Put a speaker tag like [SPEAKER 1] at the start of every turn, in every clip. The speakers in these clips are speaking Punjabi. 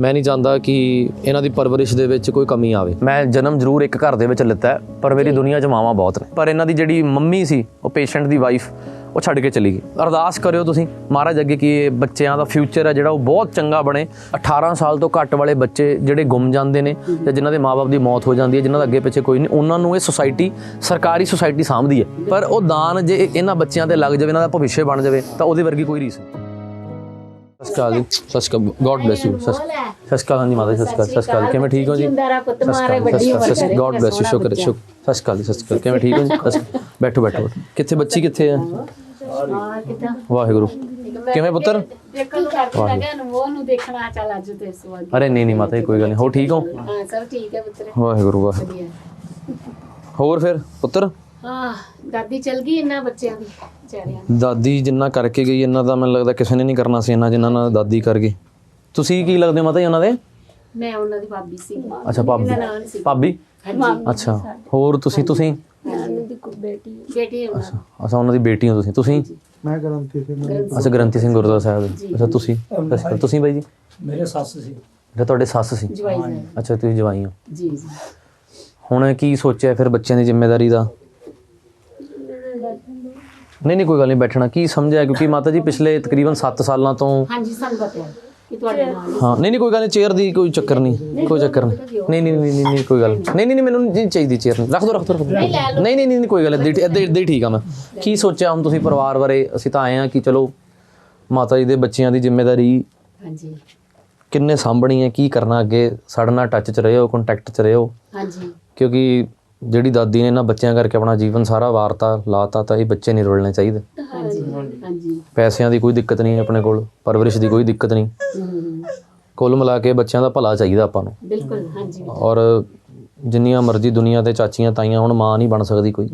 [SPEAKER 1] ਮੈਂ ਨਹੀਂ ਚਾਹੁੰਦਾ ਕਿ ਇਹਨਾਂ ਦੀ ਪਰਵਰਿਸ਼ ਦੇ ਵਿੱਚ ਕੋਈ ਕਮੀ ਆਵੇ। ਮੈਂ ਜਨਮ ਜ਼ਰੂਰ ਇੱਕ ਘਰ ਦੇ ਵਿੱਚ ਲਿੱਤਾ ਪਰ ਮੇਰੀ ਦੁਨੀਆ 'ਚ ਮਾਵਾਂ ਬਹੁਤ ਨੇ। ਪਰ ਇਹਨਾਂ ਦੀ ਜਿਹੜੀ ਮੰਮੀ ਸੀ ਉਹ ਪੇਸ਼ੈਂਟ ਦੀ ਵਾਈਫ ਉਹ ਛੱਡ ਕੇ ਚਲੀ ਗਈ। ਅਰਦਾਸ ਕਰਿਓ ਤੁਸੀਂ ਮਹਾਰਾਜ ਅੱਗੇ ਕਿ ਇਹ ਬੱਚਿਆਂ ਦਾ ਫਿਊਚਰ ਹੈ ਜਿਹੜਾ ਉਹ ਬਹੁਤ ਚੰਗਾ ਬਣੇ। 18 ਸਾਲ ਤੋਂ ਘੱਟ ਵਾਲੇ ਬੱਚੇ ਜਿਹੜੇ ਗੁੰਮ ਜਾਂਦੇ ਨੇ ਤੇ ਜਿਨ੍ਹਾਂ ਦੇ ਮਾਪੇ ਦੀ ਮੌਤ ਹੋ ਜਾਂਦੀ ਹੈ ਜਿਨ੍ਹਾਂ ਦਾ ਅੱਗੇ ਪਿੱਛੇ ਕੋਈ ਨਹੀਂ ਉਹਨਾਂ ਨੂੰ ਇਹ ਸੁਸਾਇਟੀ ਸਰਕਾਰੀ ਸੁਸਾਇਟੀ ਸਾਂਭਦੀ ਹੈ। ਪਰ ਉਹ ਦਾਨ ਜੇ ਇਹਨਾਂ ਬੱਚਿਆਂ ਤੇ ਲੱਗ ਜਾਵੇ ਇਹਨਾਂ ਦਾ ਭਵਿੱਖ ਬਣ ਜਾਵੇ ਤਾਂ ਉਹਦੇ ਵਰਗੀ ਕੋਈ ਰੀਸ ਨਹੀਂ। ਸਤਿ ਸ਼੍ਰੀ ਅਕਾਲ ਜੀ ਸਤਿ ਸ਼੍ਰੀ ਅਕਾਲ ਗੋਡ ਬlesਸ ਯੂ ਸਤਿ ਸਤਿ ਸ਼੍ਰੀ ਅਕਾਲ ਹਾਂਜੀ ਮਾਤਾ ਜੀ ਸਤਿ ਸ਼੍ਰੀ ਅਕਾਲ ਸਤਿ ਸ਼੍ਰੀ ਅਕਾਲ ਕਿਵੇਂ ਠੀਕ ਹੋ ਜੀ
[SPEAKER 2] ਪੁੱਤ ਮਾਰੇ ਵੱਡੀ ਉਮਰ ਕਰੇ
[SPEAKER 1] ਗੋਡ ਬlesਸ ਯੂ ਸ਼ੁਕਰ ਸ਼ੁਕਰ ਸਤਿ ਸ਼੍ਰੀ ਅਕਾਲ ਜੀ, ਸਤਿ ਸ਼੍ਰੀ ਅਕਾਲ ਕਿਵੇਂ ਠੀਕ ਹੋ ਜੀ ਸਤਿ ਸ਼੍ਰੀ ਅਕਾਲ। ਬੈਠੋ ਬੈਠੋ ਕਿੱਥੇ ਬੱਚੀ ਕਿੱਥੇ ਹੈ
[SPEAKER 2] ਹਾਂ ਕਿਦਾਂ
[SPEAKER 1] ਵਾਹਿਗੁਰੂ ਕਿਵੇਂ ਪੁੱਤਰ
[SPEAKER 2] ਦੇਖਣ ਨੂੰ ਕਰਦੀ ਲੱਗਿਆ ਨੂੰ ਉਹ ਨੂੰ ਦੇਖਣਾ ਚੱਲ ਅੱਜ ਤੇ ਇਸ ਵਾਰ
[SPEAKER 1] ਅਰੇ ਨਹੀਂ ਨਹੀਂ ਮਾਤਾ ਜੀ ਕੋਈ ਗੱਲ ਨਹੀਂ ਹੋ ਠੀਕ ਹੋ
[SPEAKER 2] ਹਾਂ ਸਭ ਠੀਕ ਹੈ ਪੁੱਤਰ
[SPEAKER 1] ਵਾਹਿਗੁਰੂ ਵਾਹਿਗੁਰੂ
[SPEAKER 2] ਵਧੀਆ
[SPEAKER 1] ਹੋਰ ਫਿਰ ਪੁੱਤਰ
[SPEAKER 2] ਦਾਦੀ ਚਲ ਗਈ ਇਹਨਾਂ ਬੱਚਿਆਂ ਦੀ ਵਿਚਾਰਿਆਂ ਦੀ।
[SPEAKER 1] ਦਾਦੀ ਜਿੰਨਾ ਕਰਕੇ ਗਈ ਇਹਨਾਂ ਦਾ ਮੈਨੂੰ ਲੱਗਦਾ ਕਿਸੇ ਨੇ ਨਹੀਂ ਕਰਨਾ ਸੀ ਇਹਨਾਂ ਜਿੰਨਾ ਨਾਲ ਦਾਦੀ ਕਰ ਗਈ। ਤੁਸੀਂ ਕੀ ਲੱਗਦੇ ਹੋ ਮਾਤਾ ਜੀ ਉਹਨਾਂ ਦੇ?
[SPEAKER 2] ਮੈਂ ਉਹਨਾਂ ਦੀ ਭਾਬੀ ਸੀ।
[SPEAKER 1] ਅੱਛਾ ਭਾਬੀ। ਭਾਬੀ? ਅੱਛਾ। ਹੋਰ ਤੁਸੀਂ ਤੁਸੀਂ?
[SPEAKER 2] ਬੇਟੀ ਬੇਟੀ ਹੈ ਉਹਨਾਂ ਦੀ।
[SPEAKER 1] ਅੱਛਾ ਉਹਨਾਂ ਦੀ ਬੇਟੀ ਹੋ ਤੁਸੀਂ। ਤੁਸੀਂ?
[SPEAKER 3] ਮੈਂ ਗਰੰਟੀ ਸੀ
[SPEAKER 1] ਅੱਛਾ ਗ੍ਰੰਥੀ ਸਿੰਘ ਗੁਰਦੁਆਰਾ ਸਾਹਿਬ। ਦੇ ਅੱਛਾ ਤੁਸੀਂ? ਬਾਈ ਜੀ?
[SPEAKER 3] ਮੇਰੇ ਸੱਸ ਸੀ।
[SPEAKER 1] ਜਿਹੜਾ ਤੁਹਾਡੇ ਸੱਸ ਸੀ?
[SPEAKER 2] ਜਵਾਈ
[SPEAKER 1] ਅੱਛਾ ਤੁਸੀਂ ਜਵਾਈ ਹੋ।
[SPEAKER 2] ਜੀ ਜੀ।
[SPEAKER 1] ਹੁਣ ਕੀ ਸੋਚਿਆ ਫਿਰ ਬੱਚਿਆਂ ਦੀ ਜ਼ਿੰਮੇਵਾਰੀ ਦਾ? ਨਹੀਂ ਨਹੀਂ ਕੋਈ ਗੱਲ ਨਹੀਂ ਬੈਠਣਾ ਕੀ ਸਮਝਿਆ ਕਿਉਂਕਿ ਮਾਤਾ ਜੀ ਪਿਛਲੇ ਤਕਰੀਬਨ 7 ਸਾਲਾਂ ਤੋਂ
[SPEAKER 2] ਹਾਂਜੀ ਸਾਨੂੰ ਪਤਾ ਕਿ ਤੁਹਾਡੇ ਨਾਲ ਹੀ।
[SPEAKER 1] ਹਾਂ ਨਹੀਂ ਨਹੀਂ ਕੋਈ ਗੱਲ ਨਹੀਂ ਚੇਅਰ ਦੀ ਕੋਈ ਚੱਕਰ ਨਹੀਂ ਕੋਈ ਚੱਕਰ ਨਹੀਂ ਨਹੀਂ ਨਹੀਂ ਨਹੀਂ ਨਹੀਂ ਕੋਈ ਗੱਲ ਨਹੀਂ ਨਹੀਂ ਨਹੀਂ ਮੈਨੂੰ ਨਹੀਂ ਚਾਹੀਦੀ ਚੇਅਰ ਨਹੀਂ ਰੱਖ ਦੋ ਰੱਖ ਦੋ ਰੱਖ ਦਿਓ। ਨਹੀਂ ਨਹੀਂ ਨਹੀਂ ਨਹੀਂ, ਕੋਈ ਗੱਲ ਨਹੀਂ ਇੱਦਾਂ ਇੱਦਾਂ ਹੀ ਠੀਕ ਆ ਮੈਂ ਕੀ ਸੋਚਿਆ ਹੁਣ ਤੁਸੀਂ ਪਰਿਵਾਰ ਬਾਰੇ ਅਸੀਂ ਤਾਂ ਆਏ ਆ ਕਿ ਚਲੋ ਮਾਤਾ ਜੀ ਦੇ ਬੱਚਿਆਂ ਦੀ ਜ਼ਿੰਮੇਵਾਰੀ
[SPEAKER 2] ਹਾਂਜੀ
[SPEAKER 1] ਕਿੰਨੇ ਸਾਂਭਣੀ ਹੈ ਕੀ ਕਰਨਾ ਅੱਗੇ ਸਾਡੇ ਨਾਲ ਟੱਚ 'ਚ ਰਹੋ ਕੰਟੈਕਟ 'ਚ ਰਹੋ
[SPEAKER 2] ਹਾਂਜੀ
[SPEAKER 1] ਕਿਉਂਕਿ ਜਿਹੜੀ ਦਾਦੀ ਨੇ ਨਾ ਬੱਚਿਆਂ ਕਰਕੇ ਆਪਣਾ ਜੀਵਨ ਸਾਰਾ ਵਾਰਤਾ ਲਾਤਾ ਤਾਂ ਇਹ ਬੱਚੇ ਨਹੀਂ ਰੁਲਣੇ ਚਾਹੀਦੇ।
[SPEAKER 2] ਹਾਂਜੀ ਹਾਂਜੀ।
[SPEAKER 1] ਪੈਸਿਆਂ ਦੀ ਕੋਈ ਦਿੱਕਤ ਨਹੀਂ ਆਪਣੇ ਕੋਲ ਪਰਵਰਿਸ਼ ਦੀ ਕੋਈ ਦਿੱਕਤ ਨਹੀਂ। ਕੁੱਲ ਮਿਲਾ ਕੇ ਬੱਚਿਆਂ ਦਾ ਭਲਾ ਚਾਹੀਦਾ ਆਪਾਂ ਨੂੰ।
[SPEAKER 2] ਬਿਲਕੁਲ ਹਾਂਜੀ।
[SPEAKER 1] ਔਰ ਜਿੰਨੀਆਂ ਮਰਜ਼ੀ ਦੁਨੀਆ ਤੇ ਚਾਚੀਆਂ ਤਾਈਆਂ ਹੁਣ ਮਾਂ ਨਹੀਂ ਬਣ ਸਕਦੀ ਕੋਈ।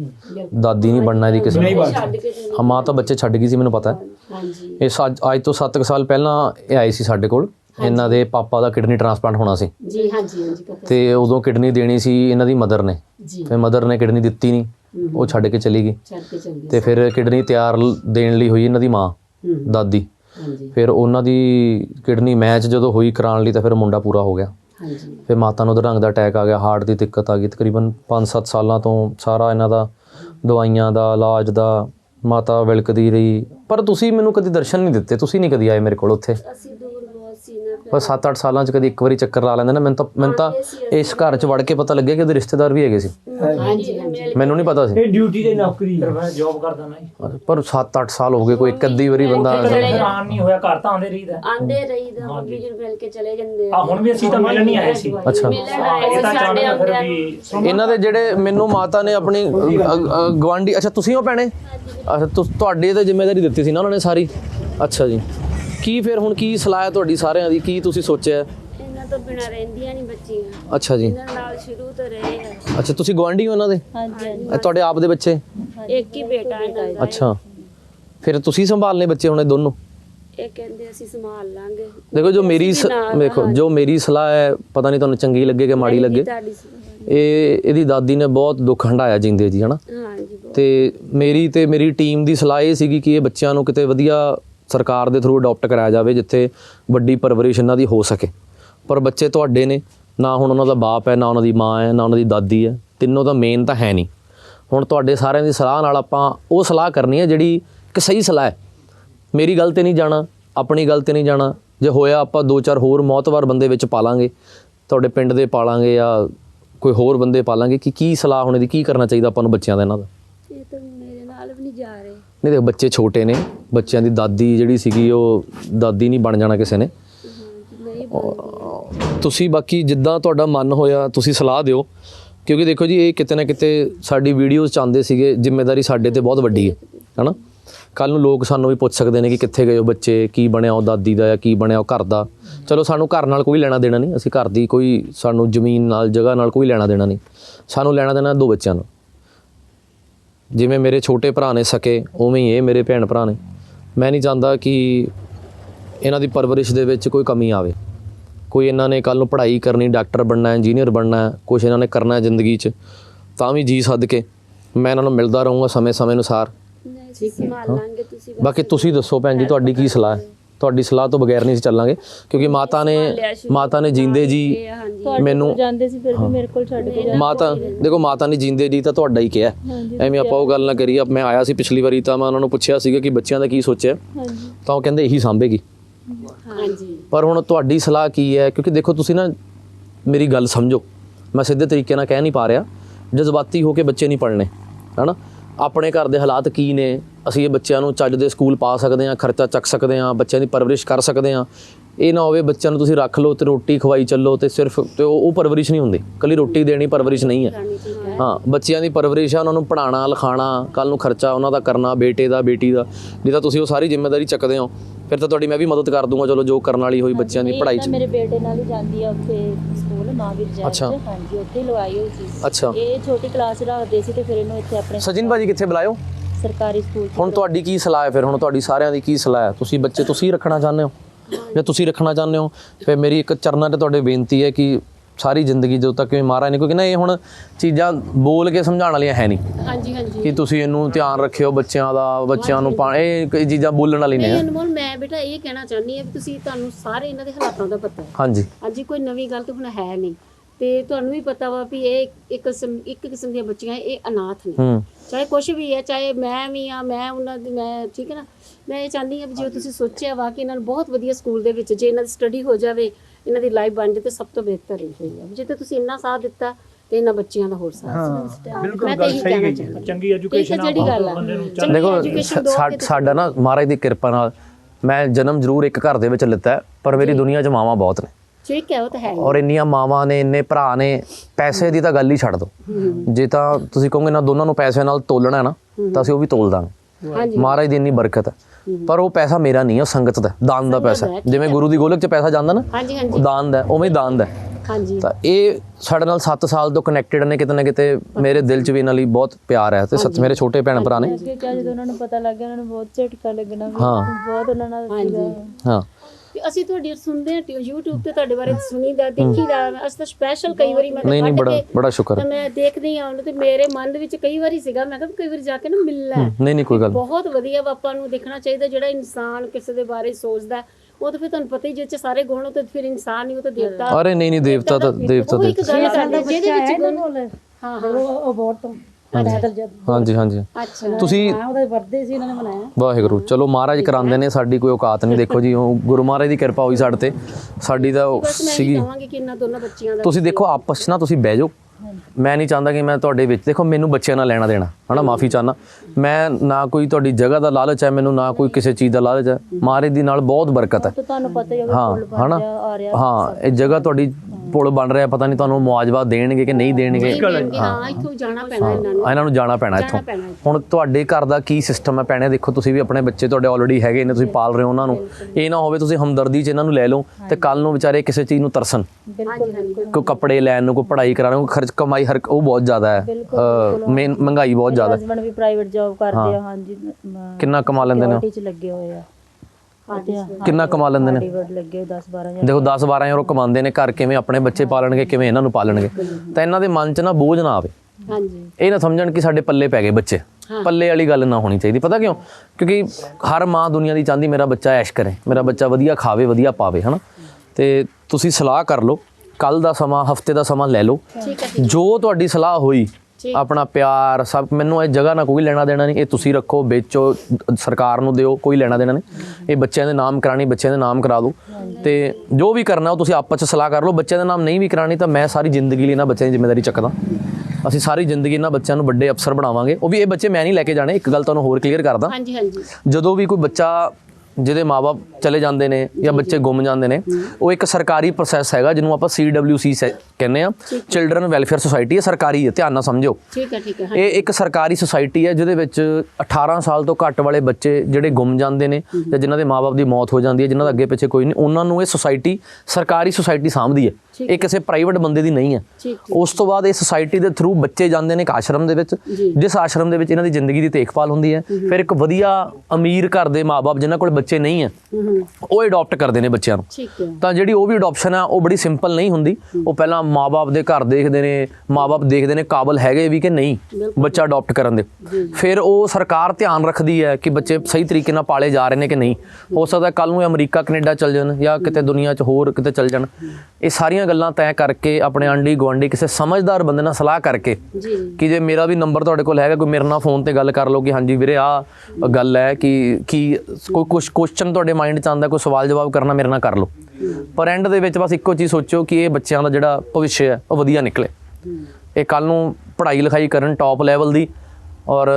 [SPEAKER 1] ਦਾਦੀ ਨਹੀਂ ਬਣਨਾ ਇਹਦੀ ਕਿਸੇ ਨੂੰ।
[SPEAKER 2] ਛੱਡ ਕੇ ਜਾਣਾ।
[SPEAKER 1] ਹਾਂ ਮਾਂ ਤਾਂ ਬੱਚੇ ਛੱਡ ਗਈ ਸੀ ਮੈਨੂੰ ਪਤਾ। ਹੈ
[SPEAKER 2] ਹਾਂਜੀ।
[SPEAKER 1] ਇਹ ਸੱਜ- ਅੱਜ ਤੋਂ 7 ਸਾਲ ਪਹਿਲਾਂ ਇਹ ਆਏ ਸੀ ਸਾਡੇ ਕੋਲ। ਇਹਨਾਂ ਦੇ ਪਾਪਾ ਦਾ ਕਿਡਨੀ ਟ੍ਰਾਂਸਪਲਾਂਟ ਹੋਣਾ ਸੀ।
[SPEAKER 2] ਜੀ ਹਾਂਜੀ ਹਾਂਜੀ
[SPEAKER 1] ਤੇ ਉਦੋਂ ਕਿਡਨੀ ਦੇਣੀ ਸੀ ਇਹਨਾਂ ਦੀ ਮਦਰ ਨੇ।
[SPEAKER 2] ਜੀ।
[SPEAKER 1] ਤੇ ਮਦਰ ਨੇ ਕਿਡਨੀ ਦਿੱਤੀ ਨਹੀਂ ਉਹ ਛੱਡ ਕੇ ਚਲੀ ਗਈ।
[SPEAKER 2] ਛੱਡ ਕੇ ਚਲ ਗਏ
[SPEAKER 1] ਤੇ ਫਿਰ ਕਿਡਨੀ ਤਿਆਰ ਦੇਣ ਲਈ ਹੋਈ ਇਹਨਾਂ ਦੀ ਮਾਂ ਦਾਦੀ।
[SPEAKER 2] ਹਾਂਜੀ।
[SPEAKER 1] ਫਿਰ ਉਹਨਾਂ ਦੀ ਕਿਡਨੀ ਮੈਚ ਜਦੋਂ ਹੋਈ ਕਰਾਉਣ ਲਈ ਤਾਂ ਫਿਰ ਮੁੰਡਾ ਪੂਰਾ ਹੋ ਗਿਆ।
[SPEAKER 2] ਹਾਂਜੀ।
[SPEAKER 1] ਫਿਰ ਮਾਤਾ ਨੂੰ ਦਰੰਗ ਦਾ ਅਟੈਕ ਆ ਗਿਆ ਹਾਰਟ ਦੀ ਦਿੱਕਤ ਆ ਗਈ। ਤਕਰੀਬਨ 5-7 ਸਾਲਾਂ ਤੋਂ ਸਾਰਾ ਇਹਨਾਂ ਦਾ ਦਵਾਈਆਂ ਦਾ ਇਲਾਜ ਦਾ ਮਾਤਾ ਵਿਲਕਦੀ ਰਹੀ। ਪਰ ਤੁਸੀਂ ਮੈਨੂੰ ਕਦੀ ਦਰਸ਼ਨ ਨਹੀਂ ਦਿੱਤੇ ਤੁਸੀਂ ਨਹੀਂ ਕਦੀ ਆਏ ਮੇਰੇ ਕੋਲ ਉੱਥੇ?
[SPEAKER 2] ਅਸੀਂ
[SPEAKER 1] ਬਸ 7-8 ਸਾਲਾਂ 'ਚ ਕਦੀ ਇੱਕ ਵਾਰੀ ਚੱਕਰ ਲਾ ਲੈਂਦੇ ਨਾ। ਮੈਨੂੰ ਤਾਂ ਮੈਨੂੰ ਤਾਂ ਇਸ ਘਰ 'ਚ ਵੜ ਕੇ ਪਤਾ ਲੱਗਿਆ ਕਿ ਉਹਦੇ ਰਿਸ਼ਤੇਦਾਰ ਵੀ ਹੈਗੇ ਸੀ।
[SPEAKER 2] ਹਾਂਜੀ ਹਾਂਜੀ।
[SPEAKER 1] ਮੈਨੂੰ ਨਹੀਂ ਪਤਾ ਸੀ।
[SPEAKER 3] ਇਹ ਡਿਊਟੀ ਤੇ ਨੌਕਰੀ ਹੈ ਮੈਂ ਜੌਬ ਕਰਦਾ ਨਾ
[SPEAKER 1] ਪਰ 7-8 ਸਾਲ ਹੋ ਗਏ ਕੋਈ ਇੱਕ ਅੱਧੀ ਵਾਰੀ ਬੰਦਾ
[SPEAKER 3] ਹੈਰਾਨ ਨਹੀਂ ਹੋਇਆ ਘਰ ਤਾਂ ਆਉਂਦੇ ਰਹੀਦਾ।
[SPEAKER 2] ਆਂਦੇ ਰਹੀਦਾ ਮੰਮੀ ਜੀ ਮਿਲ ਕੇ ਚਲੇ ਜਾਂਦੇ
[SPEAKER 3] ਆ। ਹੁਣ ਵੀ ਅਸੀਂ ਤਾਂ ਮਿਲਣ ਨਹੀਂ ਆਏ ਸੀ।
[SPEAKER 1] ਅੱਛਾ। ਇਹਨਾਂ ਦੇ ਜਿਹੜੇ ਮੈਨੂੰ ਮਾਤਾ ਨੇ ਆਪਣੀ ਗਵਾਂਡੀ ਅੱਛਾ ਤੁਸੀਂ ਹੋ ਭੈਣੇ? ਅੱਛਾ ਤੁਹਾਡੀ ਤੇ ਜ਼ਿੰਮੇਵਾਰੀ ਦਿੱਤੀ ਸੀ ਨਾ ਉਹਨਾਂ ਨੇ ਸਾਰੀ। ਅੱਛਾ ਜੀ। ਕੀ ਫਿਰ ਹੁਣ ਕੀ ਸਲਾਹ ਹੈ ਤੁਹਾਡੀ ਸਾਰਿਆਂ ਦੀ? ਕੀ ਤੁਸੀਂ ਸੋਚਿਆ
[SPEAKER 2] ਇਹਨਾਂ ਤੋਂ ਬਿਨਾ ਰਹਿੰਦੀਆਂ ਨਹੀਂ ਬੱਚੀਆਂ।
[SPEAKER 1] ਅੱਛਾ ਜੀ।
[SPEAKER 2] ਇਹਨਾਂ ਨਾਲ ਸ਼ੁਰੂ ਤੋਂ ਰਹੇ ਆ।
[SPEAKER 1] ਅੱਛਾ ਤੁਸੀਂ ਗਵਾਂਢੀ ਹੋ ਉਹਨਾਂ ਦੇ?
[SPEAKER 2] ਹਾਂਜੀ
[SPEAKER 1] ਇਹ ਤੁਹਾਡੇ ਆਪ ਦੇ ਬੱਚੇ?
[SPEAKER 2] ਇੱਕ ਹੀ ਬੇਟਾ ਇਹਨਾਂ ਦਾ।
[SPEAKER 1] ਅੱਛਾ। ਫਿਰ ਤੁਸੀਂ ਸੰਭਾਲਨੇ ਬੱਚੇ ਹੁਣ ਇਹ ਦੋਨੋਂ?
[SPEAKER 2] ਇਹ ਕਹਿੰਦੇ ਅਸੀਂ ਸੰਭਾਲ ਲਾਂਗੇ।
[SPEAKER 1] ਦੇਖੋ ਜੋ ਮੇਰੀ ਸ- ਦੇਖੋ ਜੋ ਮੇਰੀ ਸਲਾਹ ਹੈ ਪਤਾ ਨਹੀਂ ਤੁਹਾਨੂੰ ਚੰਗੀ ਲੱਗੇ ਕਿ ਮਾੜੀ ਲੱਗੇ।
[SPEAKER 2] ਤੁਹਾਡੀ
[SPEAKER 1] ਇਹ ਇਹਦੀ ਦਾਦੀ ਨੇ ਬਹੁਤ ਦੁੱਖ ਹੰਡਾਇਆ ਜਿੰਦੇ ਜੀ ਹਨਾ?
[SPEAKER 2] ਹਾਂਜੀ ਬਹੁਤ।
[SPEAKER 1] ਤੇ ਮੇਰੀ ਤੇ ਮੇਰੀ ਟੀਮ ਦੀ ਸਲਾਹ ਇਹ ਸੀਗੀ ਕਿ ਇਹ ਬੱਚਿਆਂ ਨੂੰ ਕਿਤੇ ਵਧੀਆ ਸਰਕਾਰ ਦੇ ਥਰੂ ਅਡਾਪਟ ਕਰਾਇਆ ਜਾਵੇ ਜਿੱਥੇ ਵੱਡੀ ਪਰਵਰਿਸ਼ ਇਹਨਾਂ ਦੀ ਹੋ ਸਕੇ। ਪਰ ਬੱਚੇ ਤੁਹਾਡੇ ਨੇ, ਨਾ ਹੁਣ ਉਹਨਾਂ ਦਾ ਬਾਪ ਹੈ, ਨਾ ਉਹਨਾਂ ਦੀ ਮਾਂ ਹੈ, ਨਾ ਉਹਨਾਂ ਦੀ ਦਾਦੀ ਹੈ, ਤਿੰਨੋਂ ਤਾਂ ਮੇਨ ਤਾਂ ਹੈ ਨਹੀਂ। ਹੁਣ ਤੁਹਾਡੇ ਸਾਰਿਆਂ ਦੀ ਸਲਾਹ ਨਾਲ ਆਪਾਂ ਉਹ ਸਲਾਹ ਕਰਨੀ ਹੈ ਜਿਹੜੀ ਕਿ ਸਹੀ ਸਲਾਹ ਹੈ। ਮੇਰੀ ਗੱਲ ਤੇ ਨਹੀਂ ਜਾਣਾ, ਆਪਣੀ ਗੱਲ ਤੇ ਨਹੀਂ ਜਾਣਾ, ਜੇ ਹੋਇਆ ਆਪਾਂ ਦੋ ਚਾਰ ਹੋਰ ਮੌਤਵਾਰ ਬੰਦੇ ਵਿੱਚ ਪਾਲਾਂਗੇ, ਤੁਹਾਡੇ ਪਿੰਡ ਦੇ ਪਾਲਾਂਗੇ ਜਾਂ ਕੋਈ ਹੋਰ ਬੰਦੇ ਪਾਲਾਂਗੇ, ਕਿ ਕੀ ਸਲਾਹ ਹੋਣੇ ਦੀ ਕੀ ਕਰਨਾ ਚਾਹੀਦਾ ਆਪਾਂ ਨੂੰ ਬੱਚਿਆਂ ਦਾ ਇਹਨਾਂ ਦਾ?
[SPEAKER 2] ਇਹ ਤਾਂ ਨਾਲ ਵੀ ਨਹੀਂ ਜਾ ਰਹੇ।
[SPEAKER 1] ਨਹੀਂ ਦੇਖ ਬੱਚੇ ਛੋਟੇ ਨੇ। ਬੱਚਿਆਂ ਦੀ ਦਾਦੀ ਜਿਹੜੀ ਸੀਗੀ ਉਹ ਦਾਦੀ ਨਹੀਂ ਬਣ ਜਾਣਾ ਕਿਸੇ ਨੇ।
[SPEAKER 2] ਨਹੀਂ
[SPEAKER 1] ਤੁਸੀਂ ਬਾਕੀ ਜਿੱਦਾਂ ਤੁਹਾਡਾ ਮਨ ਹੋਇਆ ਤੁਸੀਂ ਸਲਾਹ ਦਿਓ। ਕਿਉਂਕਿ ਦੇਖੋ ਜੀ ਇਹ ਕਿਤੇ ਨਾ ਕਿਤੇ ਸਾਡੀ ਵੀਡੀਓਜ਼ ਚਾਹੁੰਦੇ ਸੀਗੇ ਜ਼ਿੰਮੇਵਾਰੀ ਸਾਡੇ ਤੇ ਬਹੁਤ ਵੱਡੀ ਹੈ ਹਨਾ? ਕੱਲ ਨੂੰ ਲੋਕ ਸਾਨੂੰ ਵੀ ਪੁੱਛ ਸਕਦੇ ਨੇ ਕਿ ਕਿੱਥੇ ਗਏ ਉਹ ਬੱਚੇ ਕੀ ਬਣਿਆ ਉਹ ਦਾਦੀ ਦਾ ਜਾਂ ਕੀ ਬਣਿਆ ਉਹ ਘਰ ਦਾ। ਚਲੋ ਸਾਨੂੰ ਘਰ ਨਾਲ ਕੋਈ ਲੈਣਾ ਦੇਣਾ ਨਹੀਂ। ਅਸੀਂ ਘਰ ਦੀ ਕੋਈ ਸਾਨੂੰ ਜ਼ਮੀਨ ਨਾਲ ਜਗ੍ਹਾ ਨਾਲ ਕੋਈ ਲੈਣਾ ਦੇਣਾ ਨਹੀਂ। ਸਾਨੂੰ ਲੈਣਾ ਦੇਣਾ ਦੋ ਬੱਚਿਆਂ ਨਾਲ ਜਿਵੇਂ ਮੇਰੇ ਛੋਟੇ ਭਰਾ ਨੇ ਸਕੇ ਉਵੇਂ ਹੀ ਇਹ ਮੇਰੇ ਭੈਣ ਭਰਾ ਨੇ। ਮੈਂ ਨਹੀਂ ਚਾਹੁੰਦਾ ਕਿ ਇਹਨਾਂ ਦੀ ਪਰਵਰਿਸ਼ ਦੇ ਵਿੱਚ ਕੋਈ ਕਮੀ ਆਵੇ। ਕੋਈ ਇਹਨਾਂ ਨੇ ਕੱਲ ਨੂੰ ਪੜ੍ਹਾਈ ਕਰਨੀ ਡਾਕਟਰ ਬਣਨਾ ਇੰਜੀਨੀਅਰ ਬਣਨਾ ਕੁਝ ਇਹਨਾਂ ਨੇ ਕਰਨਾ ਜ਼ਿੰਦਗੀ 'ਚ ਤਾਂ ਵੀ ਜੀ ਸੱਦ ਕੇ ਮੈਂ ਇਹਨਾਂ ਨੂੰ ਮਿਲਦਾ ਰਹੂੰਗਾ ਸਮੇਂ ਸਮੇਂ ਅਨੁਸਾਰ।
[SPEAKER 2] ਨਹੀਂ ਅਸੀਂ ਸੰਭਾਲ ਲਾਂਗੇ ਤੁਸੀਂ
[SPEAKER 1] ਬਾਕੀ ਤੁਸੀਂ ਦੱਸੋ ਭੈਣ ਜੀ ਤੁਹਾਡੀ ਕੀ ਸਲਾਹ ਹੈ? ਤੁਹਾਡੀ ਸਲਾਹ ਤੋਂ ਬਗੈਰ ਨਹੀਂ ਅਸੀਂ ਚੱਲਾਂਗੇ ਕਿਉਂਕਿ ਮਾਤਾ ਨੇ ਮਾਤਾ ਨੇ ਜਿੰਦੇ ਜੀ ਮੈਨੂੰ
[SPEAKER 4] ਜਾਂਦੇ ਸੀ ਫਿਰ ਵੀ ਮੇਰੇ ਕੋਲ ਛੱਡ ਕੇ ਜਾਂਦੇ
[SPEAKER 1] ਮਾਤਾ ਦੇਖੋ ਮਾਤਾ ਨੇ ਜਿੰਦੇ ਜੀ ਤਾਂ ਤੁਹਾਡਾ ਹੀ ਕਿਹਾ। ਐਵੇਂ ਆਪਾਂ ਉਹ ਗੱਲ ਨਾ ਕਰੀਏ ਮੈਂ ਆਇਆ ਸੀ ਪਿਛਲੀ ਵਾਰੀ ਤਾਂ ਮੈਂ ਉਹਨਾਂ ਨੂੰ ਪੁੱਛਿਆ ਸੀਗਾ ਕਿ ਬੱਚਿਆਂ ਦਾ ਕੀ ਸੋਚਿਆ। ਤਾਂ ਉਹ ਕਹਿੰਦੇ ਇਹੀ ਸਾਂਭੇਗੀ।
[SPEAKER 2] ਹਾਂਜੀ।
[SPEAKER 1] ਪਰ ਹੁਣ ਤੁਹਾਡੀ ਸਲਾਹ ਕੀ ਹੈ? ਕਿਉਂਕਿ ਦੇਖੋ ਤੁਸੀਂ ਨਾ ਮੇਰੀ ਗੱਲ ਸਮਝੋ। ਮੈਂ ਸਿੱਧੇ ਤਰੀਕੇ ਨਾਲ ਕਹਿ ਨਹੀਂ ਪਾ ਰਿਹਾ। ਜਜ਼ਬਾਤੀ ਹੋ ਕੇ ਬੱਚੇ ਨਹੀਂ ਪੜ੍ਹਨੇ ਹਨਾ? ਆਪਣੇ ਘਰ ਦੇ ਹਾਲਾਤ ਕੀ ਨੇ? ਅਸੀਂ ਇਹ ਬੱਚਿਆਂ ਨੂੰ ਚੱਜ ਦੇ ਸਕੂਲ ਪਾ ਸਕਦੇ ਹਾਂ ਖਰਚਾ ਚੱਕ ਸਕਦੇ ਹਾਂ ਬੱਚਿਆਂ ਦੀ ਪਰਵਰਿਸ਼ ਕਰ ਸਕਦੇ ਹਾਂ। ਇਹ ਨਾ ਹੋਵੇ ਬੱਚਿਆਂ ਨੂੰ ਤੁਸੀਂ ਰੱਖ ਲਓ ਤੇ ਰੋਟੀ ਖਵਾਈ ਚੱਲੋ ਤੇ ਸਿਰਫ ਤੇ ਉਹ ਪਰਵਰਿਸ਼ ਨਹੀਂ ਹੁੰਦੀ। ਕੱਲੀ ਰੋਟੀ ਦੇਣੀ ਪਰਵਰਿਸ਼ ਨਹੀਂ ਹੈ। ਹਾਂ ਬੱਚਿਆਂ ਦੀ ਪਰਵਰਿਸ਼ ਆ ਉਹਨਾਂ ਨੂੰ ਪੜਾਉਣਾ ਲਿਖਾਉਣਾ ਕੱਲ ਨੂੰ ਖਰਚਾ ਉਹਨਾਂ ਦਾ ਕਰਨਾ ਬੇਟੇ ਦਾ ਬੇਟੀ ਦਾ। ਜੇ ਤਾਂ ਤੁਸੀਂ ਉਹ ਸਾਰੀ ਜ਼ਿੰਮੇਵਾਰੀ ਚੱਕਦੇ ਹੋ। ਫਿਰ ਤਾਂ ਤੁਹਾਡੀ ਮੈਂ ਵੀ ਮਦਦ ਕਰ ਦੂੰਗਾ ਚਲੋ ਜੋ ਕਰਨ ਵਾਲੀ ਹੋਈ ਬੱਚਿਆਂ ਦੀ ਪੜ੍ਹਾਈ 'ਚ।
[SPEAKER 4] ਮੇਰੇ ਬੇਟੇ ਨਾਲ ਹੀ ਜਾਂਦੀ ਆ ਉੱਥੇ ਸਕੂਲ ਮਹਾਵੀਰ ਜੈਨ। ਚ। ਹਾਂਜੀ ਉੱਥੇ ਲਵਾਈ ਹੋਈ ਸੀ।
[SPEAKER 1] ਅੱਛਾ।
[SPEAKER 4] ਇਹ ਛੋਟੀ ਕਲਾਸ ਰੱਖਦੇ ਸੀ ਤੇ ਫਿਰ ਇਹਨੂੰ ਇੱਥੇ ਆਪਣੇ
[SPEAKER 1] ਸਜਿਨ ਭਾਜੀ ਕਿੱਥੇ ਬੁਲਾਇਓ?
[SPEAKER 4] ਸਰਕਾਰੀ ਸਕੂਲ ਚ
[SPEAKER 1] ਹੁਣ ਤੁਹਾਡੀ ਕੀ ਸਲਾਹ ਹੈ ਫਿਰ? ਹੁਣ ਤੁਹਾਡੀ ਸਾਰਿਆਂ ਦੀ ਕੀ ਸਲਾਹ ਹੈ? ਤੁਸੀਂ ਬੱਚੇ ਤੁਸੀਂ ਰੱਖਣਾ ਚਾਹੁੰਦੇ ਹੋ? ਜੇ ਤੁਸੀਂ ਰੱਖਣਾ ਚਾਹੁੰਦੇ ਹੋ ਫਿਰ ਮੇਰੀ ਇੱਕ ਚਰਨਾਂ ਤੇ ਤੁਹਾਡੇ ਬੇਨਤੀ ਹੈ ਕਿ ਸਾਰੀ ਜ਼ਿੰਦਗੀ ਜਦੋਂ ਤੱਕ ਇਹ ਮਾਰਾ ਨਹੀਂ ਕਿਉਂਕਿ ਨਾ ਇਹ ਹੁਣ ਚੀਜ਼ਾਂ ਬੋਲ ਕੇ ਸਮਝਾਉਣ ਵਾਲੀਆਂ ਹੈ ਨਹੀਂ।
[SPEAKER 2] ਹਾਂਜੀ ਹਾਂਜੀ।
[SPEAKER 1] ਕਿ ਤੁਸੀਂ ਇਹਨੂੰ ਧਿਆਨ ਰੱਖਿਓ ਬੱਚਿਆਂ ਦਾ ਬੱਚਿਆਂ ਨੂੰ ਪਾ ਇਹ ਕਈ ਚੀਜ਼ਾਂ ਬੋਲਣ ਵਾਲੀ ਨਹੀਂ
[SPEAKER 2] ਨਹੀਂ ਅਨਮੋਲ ਮੈਂ ਬੇਟਾ ਇਹ ਕਹਿਣਾ ਚਾਹੁੰਦੀ ਹਾਂ ਕਿ ਤੁਸੀਂ ਤੁਹਾਨੂੰ ਸਾਰੇ ਇਹਨਾਂ ਦੇ ਹਾਲਾਤਾਂ ਦਾ ਪਤਾ ਹੈ।
[SPEAKER 1] ਹਾਂਜੀ।
[SPEAKER 2] ਹਾਂਜੀ ਕੋਈ ਨਵੀਂ ਗੱਲ ਤਾਂ ਹੁਣ ਹੈ ਨਹੀਂ। ਤੇ ਤੁਹਾਨੂੰ ਵੀ ਪਤਾ ਵਾ ਵੀ ਇਹ ਇੱਕ ਕਿਸਮ ਇੱਕ ਕਿਸਮ ਦੀਆਂ ਬੱਚੀਆਂ ਇਹ ਅਨਾਥ ਨੇ।
[SPEAKER 1] ਹੂੰ।
[SPEAKER 2] ਚਾਹੇ ਕੁਝ ਵੀ ਹੈ ਚਾਹੇ ਮੈਂ ਵੀ ਆ ਮੈਂ ਉਹਨਾਂ ਦੀ ਮੈਂ ਠੀਕ ਹੈ ਨਾ? ਮੈਂ ਇਹ ਚਾਹੁੰਦੀ ਹਾਂ ਵੀ ਜੇ ਤੁਸੀਂ ਸੋਚਿਆ ਵਾ ਕਿ ਇਹਨਾਂ ਨੂੰ ਬਹੁਤ ਵਧੀਆ ਸਕੂਲ ਦੇ ਵਿੱਚ ਜੇ ਇਹਨਾਂ ਦੀ ਸਟੱਡੀ ਹੋ ਜਾਵੇ ਇਹਨਾਂ ਦੀ ਲਾਈਫ ਬਣ ਜਾਵੇ ਤੇ ਸਭ ਤੋਂ ਬਿਹਤਰ ਹੀ ਹੈ। ਜੇ ਤੇ ਤੁਸੀਂ ਇੰਨਾ ਸਾਥ ਦਿੱਤਾ ਤੇ ਇਹਨਾਂ ਬੱਚਿਆਂ ਦਾ ਹੋਰ ਸਾਥ
[SPEAKER 3] ਬਿਲਕੁਲ ਗੱਲ ਸਹੀ ਗਈ ਚੰਗੀ ਐਜੂਕੇਸ਼ਨ
[SPEAKER 2] ਆ।
[SPEAKER 3] ਬੰਦੇ ਨੂੰ
[SPEAKER 2] ਚੰਗੀ
[SPEAKER 1] ਦੇਖੋ ਸਾਡਾ ਨਾ ਮਹਾਰਾਜ ਦੀ ਕਿਰਪਾ ਨਾਲ ਮੈਂ ਜਨਮ ਜ਼ਰੂਰ ਇੱਕ ਘਰ ਦੇ ਵਿੱਚ ਲਿੱਤਾ ਪਰ ਮੇਰੀ ਦੁਨੀਆ 'ਚ ਮਾਵਾਂ ਬਹੁਤ ਨੇ।
[SPEAKER 2] ਠੀਕ ਹੈ ਉਹ ਤਾਂ ਹੈ।
[SPEAKER 1] ਔਰ ਇੰਨੀਆਂ ਮਾਵਾਂ ਨੇ ਇੰਨੇ ਭਰਾ ਨੇ ਪੈਸੇ ਦੀ ਤਾਂ ਗੱਲ ਹੀ ਛੱਡ ਦਿਓ ਜੇ ਤਾਂ ਤੁਸੀਂ ਕਹੋਗੇ ਨਾ ਦੋਨਾਂ ਨੂੰ ਪੈਸੇ ਨਾਲ ਤੋਲਣਾ ਹੈ ਨਾ ਤਾਂ ਅਸੀਂ ਉਹ ਵੀ ਤੋਲ ਦਾਂਗੇ।
[SPEAKER 2] ਹਾਂਜੀ।
[SPEAKER 1] ਮਹਾਰਾਜ ਦੀ ਇੰਨੀ ਬਰਕਤ ਹੈ। ਪਰ ਉਹ ਪੈਸਾ ਮੇਰਾ ਨਹੀਂ ਹੈ ਉਹ ਸੰਗਤ ਦਾ ਦਾਨ ਦਾ ਪੈਸਾ ਜਿਵੇਂ ਗੁਰੂ ਦੀ ਗੋਲਕ 'ਚ ਪੈਸਾ ਜਾਂਦਾ ਨਾ
[SPEAKER 2] ਹਾਂਜੀ
[SPEAKER 1] ਉਹ
[SPEAKER 2] ਹਾਂਜੀ
[SPEAKER 1] ਦਾਨ ਦਾ ਹੈ, ਉਵੇਂ ਹੀ ਦਾਨ ਦਾ ਹੈ।
[SPEAKER 2] ਹਾਂਜੀ।
[SPEAKER 1] ਤਾਂ ਇਹ ਸਾਡੇ ਨਾਲ 7 ਸਾਲ ਤੋਂ ਕਨੈਕਟਡ ਨੇ ਕਿਤੇ ਨਾ ਕਿਤੇ ਮੇਰੇ ਦਿਲ 'ਚ ਵੀ ਇਹਨਾਂ ਲਈ ਬਹੁਤ ਪਿਆਰ ਹੈ ਤੇ ਸੱਚ ਮੇਰੇ ਛੋਟੇ ਭੈਣ ਭਰਾ ਨੇ।
[SPEAKER 4] ਅੱਗੇ ਕਿਹਾ ਜਦੋਂ ਉਹਨਾਂ ਨੂੰ ਪਤਾ ਲੱਗ ਗਿਆ ਉਹਨਾਂ ਨੂੰ ਬਹੁਤ ਝਟਕਾ ਲੱਗਣਾ। ਬਹੁਤ ਉਹਨਾਂ ਨਾਲ।
[SPEAKER 1] ਹਾਂ।
[SPEAKER 2] ਤੇ ਅਸੀਂ ਤੁਹਾਡੀ ਸੁਣਦੇ ਹਾਂ YouTube ਤੇ ਤੁਹਾਡੇ ਬਾਰੇ ਸੁਣੀਦਾ ਦੇਖੀਦਾ ਅਸੀਂ ਤਾਂ ਸਪੈਸ਼ਲ ਕਈ ਵਾਰੀ ਮੈਂ ਤਾਂ
[SPEAKER 1] ਨਹੀਂ ਨਹੀਂ ਬੜਾ
[SPEAKER 2] ਕੇ
[SPEAKER 1] ਬੜਾ ਸ਼ੁਕਰ।
[SPEAKER 2] ਤਾਂ
[SPEAKER 1] ਹੈ
[SPEAKER 2] ਮੈਂ ਦੇਖਦੀ ਆ ਉਹਨੂੰ ਤੇ ਮੇਰੇ ਮਨ ਦੇ ਵਿੱਚ ਕਈ ਵਾਰੀ ਸੀਗਾ ਮੈਂ ਕਿਹਾ ਵੀ ਕਈ ਵਾਰੀ ਜਾ ਕੇ ਨਾ ਮਿਲਣਾ ਹੈ।
[SPEAKER 1] ਨਹੀਂ ਨਹੀਂ ਕੋਈ ਗੱਲ
[SPEAKER 2] ਬਹੁਤ ਵਧੀਆ ਵਾ ਆਪਾਂ ਨੂੰ ਦੇਖਣਾ ਚਾਹੀਦਾ ਜਿਹੜਾ ਇਨਸਾਨ ਕਿਸੇ ਦੇ ਬਾਰੇ ਸੋਚਦਾ ਹੈ, ਉਹ ਤਾਂ ਫਿਰ ਤੁਹਾਨੂੰ ਪਤਾ ਹੀ ਜੇ ਚ ਸਾਰੇ ਗੁਣ ਉਹ ਤਾਂ ਫਿਰ ਇਨਸਾਨ ਨਹੀਂ ਉਹ ਤਾਂ ਦੇਵਤਾ।
[SPEAKER 1] ਅਰੇ ਨਹੀਂ ਨਹੀਂ ਦੇਵਤਾ ਤਾਂ ਦੇਵਤਾ
[SPEAKER 2] ਉਹ
[SPEAKER 1] ਦੇ
[SPEAKER 2] ਇੱਕ ਗੱਲ ਕਰਦਾ ਜਿਹਦੇ ਵਿੱਚ ਗੁਣ ਹਾਂ ਹਾਂ।
[SPEAKER 5] ਉਹ ਬਹੁਤ ਤੋਂ
[SPEAKER 1] ਹਾਂਜੀ। ਹਾਂਜੀ
[SPEAKER 2] ਅੱਛਾ।
[SPEAKER 1] ਤੁਸੀਂ
[SPEAKER 5] ਉਹਦੇ ਵਰਦੇ ਸੀ ਇਹਨਾਂ ਨੇ ਬਣਾਇਆ
[SPEAKER 1] ਵਾਹਿਗੁਰੂ ਚਲੋ ਮਹਾਰਾਜ ਕਰਾਉਂਦੇ ਨੇ ਸਾਡੀ ਕੋਈ ਔਕਾਤ ਨਹੀਂ ਦੇਖੋ ਜੀ ਉਹ ਗੁਰੂ ਮਹਾਰਾਜ ਦੀ ਕਿਰਪਾ ਹੋਈ ਸਾਡੇ ਤੇ। ਸਾਡੀ ਤਾਂ ਸੀਗੀ।
[SPEAKER 2] ਕਹਾਂਗੀ ਕਿ ਇਹਨਾਂ ਦੋਨਾਂ ਬੱਚੀਆਂ ਦਾ
[SPEAKER 1] ਤੁਸੀਂ ਦੇਖੋ ਆਪਸ 'ਚ ਨਾ ਤੁਸੀਂ ਬਹਿ ਜਾਓ। ਮੈਂ ਨਹੀਂ ਚਾਹੁੰਦਾ ਕਿ ਮੈਂ ਤੁਹਾਡੇ ਵਿੱਚ ਦੇਖੋ ਮੈਨੂੰ ਬੱਚਿਆਂ ਨਾਲ ਲੈਣਾ ਦੇਣਾ ਹਨਾ ਮਾਫੀ ਚਾਹਨਾ ਮੈਂ ਨਾ ਕੋਈ ਤੁਹਾਡੀ ਜਗ੍ਹਾ ਦਾ ਲਾਲਚ ਹੈ ਮੈਨੂੰ ਨਾ ਕੋਈ ਕਿਸੇ ਚੀਜ਼ ਦਾ ਲਾਲਚ ਹੈ। ਮਹਾਰਾਜ ਦੀ ਨਾਲ ਬਹੁਤ ਬਰਕਤ ਹੈ।
[SPEAKER 4] ਤੇ ਤੁਹਾਨੂੰ ਪਤਾ ਹੀ ਹੋਗਾ
[SPEAKER 1] ਹਾਂ
[SPEAKER 4] ਪੁੱਲ ਬਣ
[SPEAKER 1] ਹਨਾ?
[SPEAKER 4] ਰਿਹਾ ਆ ਰਿਹਾ
[SPEAKER 1] ਹਾਂ ਇਹ ਜਗ੍ਹਾ ਤੁਹਾਡੀ ਪੁਲ ਬਣ ਰਿਹਾ ਪਤਾ ਨਹੀਂ ਤੁਹਾਨੂੰ ਮੁਆਵਜ਼ਾ ਦੇਣਗੇ ਕਿ ਨਹੀਂ ਦੇਣਗੇ।
[SPEAKER 2] ਦੇਣਗੇ, ਹਾਂ। ਇੱਥੋਂ ਜਾਣਾ ਪੈਣਾ ਇਹਨਾਂ ਨੂੰ।
[SPEAKER 1] ਇਹਨਾਂ ਨੂੰ ਜਾਣਾ ਪੈਣਾ ਇੱਥੋਂ।
[SPEAKER 2] ਪੈਣਾ
[SPEAKER 1] ਹੁਣ ਤੁਹਾਡੇ ਘਰ ਦਾ ਕੀ ਸਿਸਟਮ ਹੈ ਭੈਣੇ? ਦੇਖੋ ਤੁਸੀਂ ਵੀ ਆਪਣੇ ਬੱਚੇ ਤੁਹਾਡੇ ਆਲਰੇਡੀ ਹੈਗੇ ਨੇ ਤੁਸੀਂ ਪਾਲ ਰਹੇ ਹੋ ਉਹਨਾਂ ਨੂੰ। ਇਹ ਨਾ ਹੋਵੇ ਤੁਸੀਂ ਹਮਦਰਦੀ 'ਚ ਇਹਨਾਂ ਨੂੰ ਲੈ ਲਓ ਤੇ ਕੱਲ ਨੂੰ ਵਿਚਾਰੇ ਕਿਸੇ ਚੀਜ਼ ਨੂੰ ਤਰਸਣ। ਕੋਈ ਕੱਪੜੇ ਲੈਣ ਨੂੰ ਕੋਈ ਪੜ੍ਹਾਈ ਕਰਾਉਣ ਨੂੰ ਖਰਚ ਕਮਾਈ ਹਰ ਉਹ ਬਹੁਤ ਜ਼ਿਆਦਾ ਹੈ। ਮੇਨ ਮਹਿੰਗਾਈ ਬਹੁਤ ਜ਼ਿਆਦਾ। ਹੈ।
[SPEAKER 4] ਹਸਬੰਡ ਵੀ ਪ੍ਰਾਈਵੇਟ ਜੌਬ ਕਰਦੇ ਆ ਹਾਂਜੀ
[SPEAKER 1] ਕਿੰਨਾ ਕਮਾ ਲੈਂਦੇ ਨੇ
[SPEAKER 4] ਚ ਲੱਗੇ ਹੋਏ ਆ।
[SPEAKER 1] ਕਿੰਨਾ ਕਮਾ ਲੈਂਦੇ ਨੇ?
[SPEAKER 4] ਲੱਗੇ ਹੋਏ 10 12 ਹਜ਼ਾਰ।
[SPEAKER 1] ਦੇਖੋ 10 12 ਯੂਰੋ ਕਮਾਉਂਦੇ ਨੇ ਘਰ ਕਿਵੇਂ ਆਪਣੇ ਬੱਚੇ ਪਾਲਣਗੇ ਕਿਵੇਂ ਇਹਨਾਂ ਨੂੰ ਪਾਲਣਗੇ ਤਾਂ ਇਹਨਾਂ ਦੇ ਮਨ 'ਚ ਨਾ ਬੋਝ ਨਾ ਆਵੇ।
[SPEAKER 2] ਹਾਂਜੀ
[SPEAKER 1] ਇਹ ਨਾ ਸਮਝਣ ਕਿ ਸਾਡੇ ਪੱਲੇ ਪੈ ਗਏ ਬੱਚੇ। ਪੱਲੇ ਵਾਲੀ ਗੱਲ ਨਾ ਹੋਣੀ ਚਾਹੀਦੀ। ਪਤਾ ਕਿਉਂ? ਕਿਉਂਕਿ ਹਰ ਮਾਂ ਦੁਨੀਆ ਦੀ ਚਾਹੁੰਦੀ ਮੇਰਾ ਬੱਚਾ ਐਸ਼ ਕਰੇ ਮੇਰਾ ਬੱਚਾ ਵਧੀਆ ਖਾਵੇ ਵਧੀਆ ਪਾਵੇ ਹਨਾ? ਤੇ ਤੁਸੀਂ ਸਲਾਹ ਕਰ ਲਓ। ਕੱਲ ਦਾ ਸਮਾਂ ਹਫ਼ਤੇ ਦਾ ਸਮਾਂ ਲੈ ਲਓ। ਜੋ ਤੁਹਾਡੀ ਸਲਾਹ ਹੋਈ। ਆਪਣਾ ਪਿਆਰ ਸਭ ਮੈਨੂੰ ਇਹ ਜਗ੍ਹਾ ਨਾ ਕੋਈ ਲੈਣਾ ਦੇਣਾ ਨਹੀਂ ਇਹ ਤੁਸੀਂ ਰੱਖੋ ਵੇਚੋ ਸਰਕਾਰ ਨੂੰ ਦਿਓ ਕੋਈ ਲੈਣਾ ਦੇਣਾ ਨਹੀਂ। ਇਹ ਬੱਚਿਆਂ ਦੇ ਨਾਮ ਕਰਾਣੀ ਬੱਚਿਆਂ ਦੇ ਨਾਮ ਕਰਾ ਦਿਓ ਤੇ ਜੋ ਵੀ ਕਰਨਾ ਉਹ ਤੁਸੀਂ ਆਪਸ ਚ ਸਲਾਹ ਕਰ ਲਓ ਬੱਚਿਆਂ ਦੇ ਨਾਮ ਨਹੀਂ ਵੀ ਕਰਾਣੀ ਤਾਂ ਮੈਂ ਸਾਰੀ ਜ਼ਿੰਦਗੀ ਲਈ ਇਹਨਾਂ ਬੱਚਿਆਂ ਦੀ ਜ਼ਿੰਮੇਵਾਰੀ ਚੱਕਦਾ। ਅਸੀਂ ਸਾਰੀ ਜ਼ਿੰਦਗੀ ਇਹਨਾਂ ਬੱਚਿਆਂ ਨੂੰ ਵੱਡੇ ਅਫਸਰ ਬਣਾਵਾਂਗੇ। ਉਹ ਵੀ ਇਹ ਬੱਚੇ ਮੈਂ ਨਹੀਂ ਲੈ ਕੇ ਜਾਣੇ ਇੱਕ ਗੱਲ ਤੁਹਾਨੂੰ ਹੋਰ ਕਲੀਅਰ ਕਰਦਾ।
[SPEAKER 2] ਹਾਂਜੀ ਹਾਂਜੀ।
[SPEAKER 1] ਜਦੋਂ ਵੀ ਕੋਈ ਬੱਚਾ ਜਿਹਦੇ ਮਾਪੇ ਚਲੇ ਜਾਂਦੇ ਨੇ ਜਾਂ ਬੱਚੇ ਗੁੰਮ ਜਾਂਦੇ ਨੇ ਉਹ ਇੱਕ ਸਰਕਾਰੀ ਪ੍ਰੋਸੈਸ ਹੈਗਾ ਜਿਹਨੂੰ ਆਪਾਂ CWC ਕਹਿੰਦੇ ਆ ਚਿਲਡਰਨ ਵੈਲਫੇਅਰ ਸੁਸਾਇਟੀ ਹੈ ਸਰਕਾਰੀ ਹੈ ਧਿਆਨ ਨਾਲ ਸਮਝੋ
[SPEAKER 2] ਠੀਕ ਹੈ ਠੀਕ ਹੈ
[SPEAKER 1] ਇਹ ਇੱਕ ਸਰਕਾਰੀ ਸੁਸਾਇਟੀ ਹੈ ਜਿਹਦੇ ਵਿੱਚ 18 ਸਾਲ ਤੋਂ ਘੱਟ ਵਾਲੇ ਬੱਚੇ ਜਿਹੜੇ ਗੁੰਮ ਜਾਂਦੇ ਨੇ ਜਾਂ ਜਿਨ੍ਹਾਂ ਦੇ ਮਾਪੇ ਦੀ ਮੌਤ ਹੋ ਜਾਂਦੀ ਹੈ ਜਿਨ੍ਹਾਂ ਦਾ ਅੱਗੇ ਪਿੱਛੇ ਕੋਈ ਨਹੀਂ ਉਹਨਾਂ ਨੂੰ ਇਹ ਸੁਸਾਇਟੀ ਸਰਕਾਰੀ ਸੁਸਾਇਟੀ ਸਾਂਭਦੀ ਹੈ। ਇਹ ਕਿਸੇ ਪ੍ਰਾਈਵੇਟ ਬੰਦੇ ਦੀ ਨਹੀਂ ਹੈ। ਉਸ ਤੋਂ ਬਾਅਦ ਇਹ ਸੁਸਾਇਟੀ ਦੇ ਥਰੂ ਬੱਚੇ ਜਾਂਦੇ ਨੇ ਇੱਕ ਆਸ਼ਰਮ ਦੇ ਵਿੱਚ ਜਿਸ ਆਸ਼ਰਮ ਦੇ ਵਿੱਚ ਇਹਨਾਂ ਦੀ ਜ਼ਿੰਦਗੀ ਦੀ ਦੇਖਭਾਲ ਹੁੰਦੀ ਹੈ। ਫਿਰ ਇੱਕ ਵਧੀਆ ਅਮੀਰ ਘਰ ਦੇ ਮਾਪੇ ਜਿਨ੍ਹਾਂ ਕੋਲ ਬੱਚੇ ਨਹੀਂ ਹੈ।
[SPEAKER 2] ਹੂੰ। ਹੂੰ
[SPEAKER 1] ਉਹ ਅਡਾਪਟ ਕਰਦੇ ਨੇ ਬੱਚਿਆਂ ਨੂੰ।
[SPEAKER 2] ਠੀਕ ਹੈ।
[SPEAKER 1] ਤਾਂ ਜਿਹੜੀ ਉਹ ਵੀ ਅਡਾਪਸ਼ਨ ਆ ਉਹ ਬੜੀ ਸਿੰਪਲ ਨਹੀਂ ਹੁੰਦੀ। ਉਹ ਪਹਿਲਾਂ ਮਾਪੇ ਦੇ ਘਰ ਦੇਖਦੇ ਨੇ ਮਾਪੇ ਦੇਖਦੇ ਨੇ ਕਾਬਲ ਹੈਗੇ ਵੀ ਕਿ ਨਹੀਂ ਬੱਚਾ ਅਡਾਪਟ ਕਰਨ ਦੇ। ਫਿਰ ਉਹ ਸਰਕਾਰ ਧਿਆਨ ਰੱਖਦੀ ਹੈ ਕਿ ਬੱਚੇ ਸਹੀ ਤਰੀਕੇ ਨਾਲ ਪਾਲੇ ਜਾ ਰਹੇ ਨੇ ਕਿ ਨਹੀਂ। ਹੋ ਸਕਦਾ ਕੱਲ ਨੂੰ ਅਮਰੀਕਾ ਕੈਨੇਡਾ ਚਲ ਜਾਣ ਜਾਂ ਕਿਤੇ ਦੁਨੀਆ 'ਚ ਹੋਰ ਕਿਤੇ ਚਲ ਜਾਣ। ਇਹ ਸਾਰੀਆਂ ਗੱਲਾਂ ਤੈਅ ਕਰਕੇ ਆਪਣੇ ਆਂਢੀ ਗੁਆਂਢੀ ਕਿਸੇ ਸਮਝਦਾਰ ਬੰਦੇ ਨਾਲ ਸਲਾਹ ਕਰਕੇ ਕਿ ਜੇ ਮੇਰਾ ਵੀ ਨੰਬਰ ਤੁਹਾਡੇ ਕੋਲ ਹੈਗਾ ਕੋਈ ਮੇਰੇ ਨਾਲ ਫੋਨ ਤੇ ਗੱਲ ਕਰ ਲਓ ਕਿ ਹਾਂਜੀ ਵੀਰੇ ਆ ਗੱਲ ਹੈ ਕਿ ਕੀ ਕੋਈ ਕੁਝ ਕੁਐਸਚਨ ਤੁਹਾਡੇ ਮਾਈਂਡ 'ਚ ਆਉਂਦਾ ਕੋਈ ਸਵਾਲ ਜਵਾਬ ਕਰਨਾ ਮੇਰੇ ਨਾਲ ਕਰ ਲਓ। ਪਰ ਐਂਡ ਦੇ ਵਿੱਚ ਬਸ ਇੱਕੋ ਚੀਜ਼ ਸੋਚੋ ਕਿ ਇਹ ਬੱਚਿਆਂ ਦਾ ਜਿਹੜਾ ਭਵਿੱਖ ਹੈ ਉਹ ਵਧੀਆ ਨਿਕਲੇ। ਇਹ ਕੱਲ ਨੂੰ ਪੜ੍ਹਾਈ ਲਿਖਾਈ ਕਰਨ ਟੌਪ ਲੈਵਲ ਦੀ ਔਰ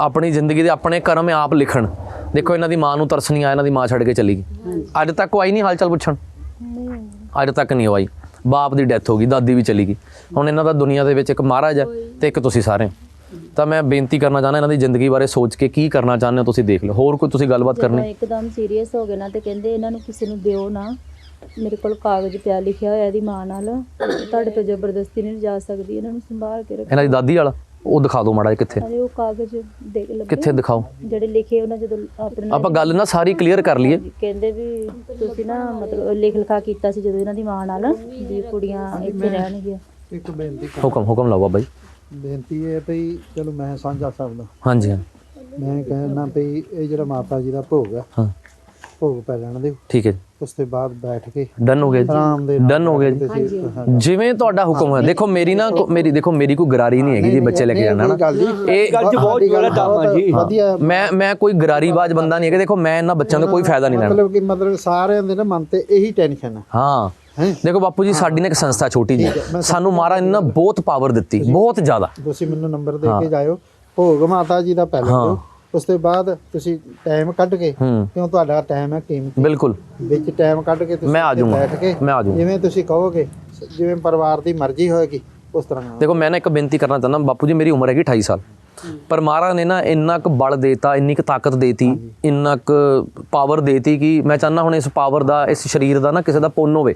[SPEAKER 1] ਆਪਣੀ ਜ਼ਿੰਦਗੀ ਦੇ ਆਪਣੇ ਕਰਮ ਆਪ ਲਿਖਣ। ਦੇਖੋ ਇਹਨਾਂ ਦੀ ਮਾਂ ਨੂੰ ਤਰਸ ਨਹੀਂ ਆਇਆ ਇਹਨਾਂ ਦੀ ਮਾਂ ਛੱਡ ਕੇ ਚਲੀ ਗਈ। ਅੱਜ ਤੱਕ ਉਹ ਆਈ ਨਹੀਂ ਹਾਲ ਚਾਲ ਪੁੱਛਣ ਅੱਜ ਤੱਕ ਨਹੀਂ ਉਹ ਆਈ। ਬਾਪ ਦੀ ਡੈਥ ਹੋ ਗਈ ਦਾਦੀ ਵੀ ਚਲੀ ਗਈ। ਹੁਣ ਇਹਨਾਂ ਦਾ ਦੁਨੀਆ ਦੇ ਵਿੱਚ ਇੱਕ ਮਹਾਰਾਜ ਹੈ ਤੇ ਇੱਕ ਤੁਸੀਂ ਸਾਰੇ ਤਾਂ ਮੈਂ ਬੇਨਤੀ ਕਰਨਾ ਚਾਹੁੰਦਾ ਇਹਨਾਂ ਦੀ ਜ਼ਿੰਦਗੀ ਬਾਰੇ ਸੋਚ ਕੇ ਕੀ ਕਰਨਾ ਚਾਹੁੰਦੇ ਹੋ ਤੁਸੀਂ ਦੇਖ ਲਓ। ਹੋਰ ਕੋਈ ਤੁਸੀਂ ਗੱਲਬਾਤ ਕਰਨੀ?
[SPEAKER 4] ਇੱਕਦਮ ਸੀਰੀਅਸ ਹੋ ਗਏ ਨਾ ਤੇ ਕਹਿੰਦੇ ਇਹਨਾਂ ਨੂੰ ਕਿਸੇ ਨੂੰ ਦਿਓ ਨਾ। ਮੇਰੇ ਕੋਲ ਕਾਗਜ਼ ਪਿਆ ਲਿਖਿਆ ਹੋਇਆ ਇਹਦੀ ਮਾਂ ਨਾਲ। ਤੁਹਾਡੇ ਤੋਂ ਜ਼ਬਰਦਸਤੀ ਨਹੀਂ ਜਾ ਸਕਦੀ ਇਹਨਾਂ ਨੂੰ ਸੰਭਾਲ ਕੇ ਰੱਖੋ।
[SPEAKER 1] ਇਹਨਾਂ ਦੀ ਦਾਦੀ ਵਾਲਾ? ਉਹ ਦਿਖਾ ਦਿਓ ਮਾੜਾ ਜਿਹਾ ਕਿੱਥੇ।
[SPEAKER 4] ਅਰੇ ਉਹ ਕਾਗਜ਼ ਦੇ ਲੱਗੇ।
[SPEAKER 1] ਕਿੱਥੇ ਦਿਖਾਓ?
[SPEAKER 4] ਜਿਹੜੇ ਲਿਖੇ ਉਹਨਾਂ ਜਦੋਂ ਆਪਣੇ ਨਾਲ
[SPEAKER 1] ਆਪਾਂ ਗੱਲ ਨਾ ਸਾਰੀ ਕਲੀਅਰ ਕਰ ਲਈਏ।
[SPEAKER 4] ਕਹਿੰਦੇ ਵੀ ਤੁਸੀਂ ਨਾ ਮਤਲਬ ਲਿਖ ਲਿਖਾ ਕੀਤਾ ਸੀ ਜਦੋਂ ਇਹਨਾਂ ਦੀ ਮਾਂ ਨਾਲ ਵੀ ਕੁੜੀਆਂ ਇੱਥੇ ਰਹਿਣਗੀਆਂ।
[SPEAKER 6] ਇੱਕ ਬੇਨਤੀ
[SPEAKER 1] ਹੁਕਮ ਹੁਕਮ ਲਾਓ ਬਾਬਾ ਜੀ।
[SPEAKER 6] ਬੇਨਤੀ ਇਹ ਭਈ ਚਲੋ ਮੈਂ ਸਾਂਝਾ ਸਕਦਾ
[SPEAKER 1] ਹਾਂਜੀ ਹਾਂ।
[SPEAKER 6] ਮੈਂ ਕਹਿਣਾ ਭਈ ਇਹ ਜਿਹੜਾ ਮਾਤਾ ਜੀ ਦਾ ਭੋਗ ਹੈ
[SPEAKER 1] ਹਾਂ।
[SPEAKER 6] ਭੋਗ ਪੈ ਲੈਣ ਦਿਓ।
[SPEAKER 1] ਠੀਕ ਹੈ ਜੀ।
[SPEAKER 6] ਉਸ ਤੋਂ ਬਾਅਦ ਬੈਠ ਕੇ
[SPEAKER 1] ਡਨ ਹੋ ਗਿਆ ਜੀ।
[SPEAKER 6] ਆਰਾਮ ਦੇ
[SPEAKER 1] ਡਨ ਹੋ ਗਿਆ ਜੀ। ਜਿਵੇਂ ਤੁਹਾਡਾ ਹੁਕਮ ਹੈ। ਦੇਖੋ ਮੇਰੀ ਨਾ ਮੇਰੀ ਦੇਖੋ ਮੇਰੀ ਕੋਈ ਗਰਾਰੀ ਨਹੀਂ ਹੈਗੀ ਜੀ ਬੱਚੇ ਲੈ ਕੇ ਜਾਣਾ ਨਾ।
[SPEAKER 6] ਜੀ।
[SPEAKER 1] ਇਹ
[SPEAKER 6] ਗੱਲ ਚ ਬਹੁਤ ਜੋੜਾ ਡਾਮਾ ਜੀ। ਵਧੀਆ।
[SPEAKER 1] ਮੈਂ ਮੈਂ ਕੋਈ ਗਰਾਰੀਬਾਜ਼ ਬੰਦਾ ਨਹੀਂ ਹੈ ਕਿ ਦੇਖੋ ਮੈਂ ਇਹਨਾਂ ਬੱਚਿਆਂ ਦਾ ਕੋਈ ਫਾਇਦਾ ਨਹੀਂ ਲੈਣਾ।
[SPEAKER 6] ਮਤਲਬ ਕਿ ਮਤਲਬ ਸਾਰਿਆਂ ਦੇ ਨਾ ਮਨ ਤੇ ਇਹੀ ਟੈਨਸ਼ਨ ਹੈ
[SPEAKER 1] ਹਾਂ
[SPEAKER 6] ਹੈਂ?
[SPEAKER 1] ਦੇਖੋ ਬਾਪੂ ਜੀ ਸਾਡੀ ਨਾ ਇੱਕ ਸੰਸਥਾ ਛੋਟੀ ਜੀ ਸਾਨੂੰ ਮਹਾਰਾਜ ਨੇ ਨਾ ਬਹੁਤ ਪਾਵਰ ਦਿੱਤੀ ਬਹੁਤ ਜ਼ਿਆਦਾ।
[SPEAKER 6] ਤੁਸੀਂ ਮੈਨੂੰ ਨੰਬਰ ਦੇ ਕੇ ਜਾਇਓ। ਭੋਗ ਮਾਤਾ ਜੀ ਦਾ ਪਹਿਲਾਂ ਦਿਓ। ਉਸ ਤੋਂ ਬਾਅਦ ਤੁਸੀਂ ਟਾਈਮ ਕੱਢ ਕੇ ਕਿਉਂ ਤੁਹਾਡਾ ਟਾਈਮ ਹੈ ਕੀਮਤੀ?
[SPEAKER 1] ਬਿਲਕੁਲ।
[SPEAKER 6] ਵਿੱਚ ਟਾਈਮ ਕੱਢ ਕੇ ਤੁਸੀਂ
[SPEAKER 1] ਮੈਂ ਆ ਜਾਊਂਗਾ।
[SPEAKER 6] ਬੈਠ ਕੇ
[SPEAKER 1] ਮੈਂ ਆ ਜਾਊਂਗਾ।
[SPEAKER 6] ਜਿਵੇਂ ਤੁਸੀਂ ਕਹੋਗੇ ਜਿਵੇਂ ਪਰਿਵਾਰ ਦੀ ਮਰਜ਼ੀ ਹੋਏਗੀ ਉਸ ਤਰ੍ਹਾਂ
[SPEAKER 1] ਦੇਖੋ ਮੈਂ ਨਾ ਇੱਕ ਬੇਨਤੀ ਕਰਨਾ ਚਾਹੁੰਦਾ। ਬਾਪੂ ਜੀ ਮੇਰੀ ਉਮਰ ਹੈਗੀ 28 ਸਾਲ। ਪਰ ਮਹਾਰਾਜ ਨੇ ਨਾ ਇੰਨਾ ਕੁ ਬਲ ਦੇਤਾ ਇੰਨੀ ਕੁ ਤਾਕਤ ਦੇਤੀ ਇੰਨਾ ਕੁ ਪਾਵਰ ਦੇਤੀ ਕਿ ਮੈਂ ਚਾਹੁੰਦਾ ਹੁਣ ਇਸ ਪਾਵਰ ਦਾ ਇਸ ਸਰੀਰ ਦਾ ਨਾ ਕਿਸੇ ਦਾ ਪੁੰਨ ਹੋਵੇ।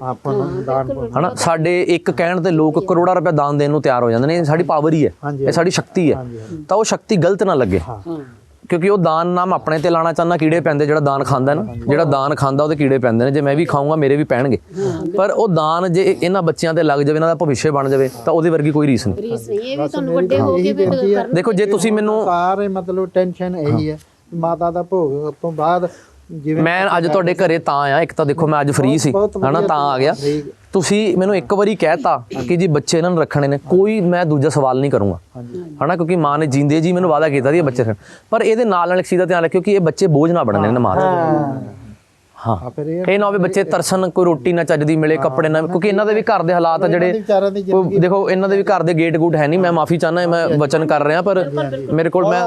[SPEAKER 1] ਹਨਾ? ਸਾਡੇ ਇੱਕ ਕਹਿਣ ਤੇ ਲੋਕ ਕਰੋੜਾਂ ਰੁਪਏ ਦਾਨ ਦੇਣ ਨੂੰ ਤਿਆਰ ਹੋ ਜਾਂਦੇ ਨੇ ਇਹ ਸਾਡੀ ਪਾਵਰ ਹੀ ਹੈ। ਇਹ ਸਾਡੀ ਸ਼ਕਤੀ ਹੈ। ਤਾਂ ਉਹ ਸ਼ਕਤੀ ਗਲਤ ਨਾ ਲੱਗੇ। ਕਿਉਂਕਿ ਉਹ ਦਾਨ ਨਾਮ ਆਪਣੇ ਤੇ ਲਾਣਾ ਚਾਹੁੰਦਾ ਕੀੜੇ ਪੈਂਦੇ ਜਿਹੜਾ ਦਾਨ ਖਾਂਦਾ ਨਾ ਜਿਹੜਾ ਦਾਨ ਖਾਂਦਾ ਉਹਦੇ ਕੀੜੇ ਪੈਂਦੇ ਨੇ। ਜੇ ਮੈਂ ਵੀ ਖਾਊਂਗਾ ਮੇਰੇ ਵੀ ਪੈਣਗੇ। ਪਰ ਉਹ ਦਾਨ ਜੇ ਇਹਨਾਂ ਬੱਚਿਆਂ ਤੇ ਲੱਗ ਜਾਵੇ ਇਹਨਾਂ ਦਾ ਭਵਿੱਖ ਬਣ ਜਾਵੇ ਤਾਂ ਉਹਦੇ ਵਰਗੀ ਕੋਈ ਰੀਸ ਨਹੀਂ।
[SPEAKER 2] ਰੀਸ ਨਹੀਂ ਇਹ ਵੀ ਤੁਹਾਨੂੰ ਵੱਡੇ ਹੋ ਕੇ ਵੀ ਕਰਨਾ
[SPEAKER 1] ਦੇਖੋ ਜੇ ਤੁਸੀਂ ਮੈਨੂੰ
[SPEAKER 6] ਸਾਰੇ ਮਤਲਬ ਟੈਨਸ਼ਨ ਇਹੀ ਹੈ ਮਾਤਾ ਦਾ ਭੋਗ ਤੋਂ ਬਾਅਦ
[SPEAKER 1] ਮੈਂ ਅੱਜ ਤੁਹਾਡੇ ਘਰੇ ਤਾਂ ਆਇਆ ਇੱਕ ਤਾਂ ਦੇਖੋ ਮੈਂ ਅੱਜ ਫ੍ਰੀ ਸੀ ਹਨਾ ਤਾਂ ਆ ਗਿਆ। ਤੁਸੀਂ ਮੈਨੂੰ ਇੱਕ ਵਾਰੀ ਕਹਿਤਾ ਕਿ ਜੀ ਬੱਚੇ ਇਹਨਾਂ ਨੂੰ ਰੱਖਣੇ ਨੇ ਕੋਈ ਮੈਂ ਦੂਜਾ ਸਵਾਲ ਨਹੀਂ ਕਰੂੰਗਾ। ਹਨਾ ਕਿਉਂਕਿ ਮਾਂ ਨੇ ਜਿੰਦੇ ਜੀ ਮੈਨੂੰ ਵਾਅਦਾ ਕੀਤਾ ਸੀ ਇਹ ਬੱਚੇ ਰੱਖਣ। ਪਰ ਇਹਦੇ ਨਾਲ ਨਾਲ ਇੱਕ ਚੀਜ਼ ਦਾ ਧਿਆਨ ਰੱਖਿਓ ਕਿ ਇਹ ਬੱਚੇ ਬੋਝ ਨਾ ਬਣਨ ਇਹਨਾਂ ਮਾਂ ਦੇ। ਹਾਂ।
[SPEAKER 6] ਇਹ
[SPEAKER 1] ਨਾ ਹੋਵੇ ਬੱਚੇ ਤਰਸਣ ਕੋਈ ਰੋਟੀ ਨਾ ਚੱਜਦੀ ਮਿਲੇ ਕੱਪੜੇ ਨਾ ਕਿਉਂਕਿ ਇਹਨਾਂ ਦੇ ਵੀ ਘਰ ਦੇ ਹਾਲਾਤ ਆ ਜਿਹੜੇ ਦੇਖੋ ਇਹਨਾਂ ਦੇ ਵੀ ਘਰ ਦੇ ਗੇਟ ਗੂਟ ਹੈ ਨਹੀਂ ਮੈਂ ਮਾਫੀ ਚਾਹਨਾ ਮੈਂ ਵਚਨ ਕਰ ਰਿਹਾ ਪਰ ਮੇਰੇ ਕੋਲ ਮੈਂ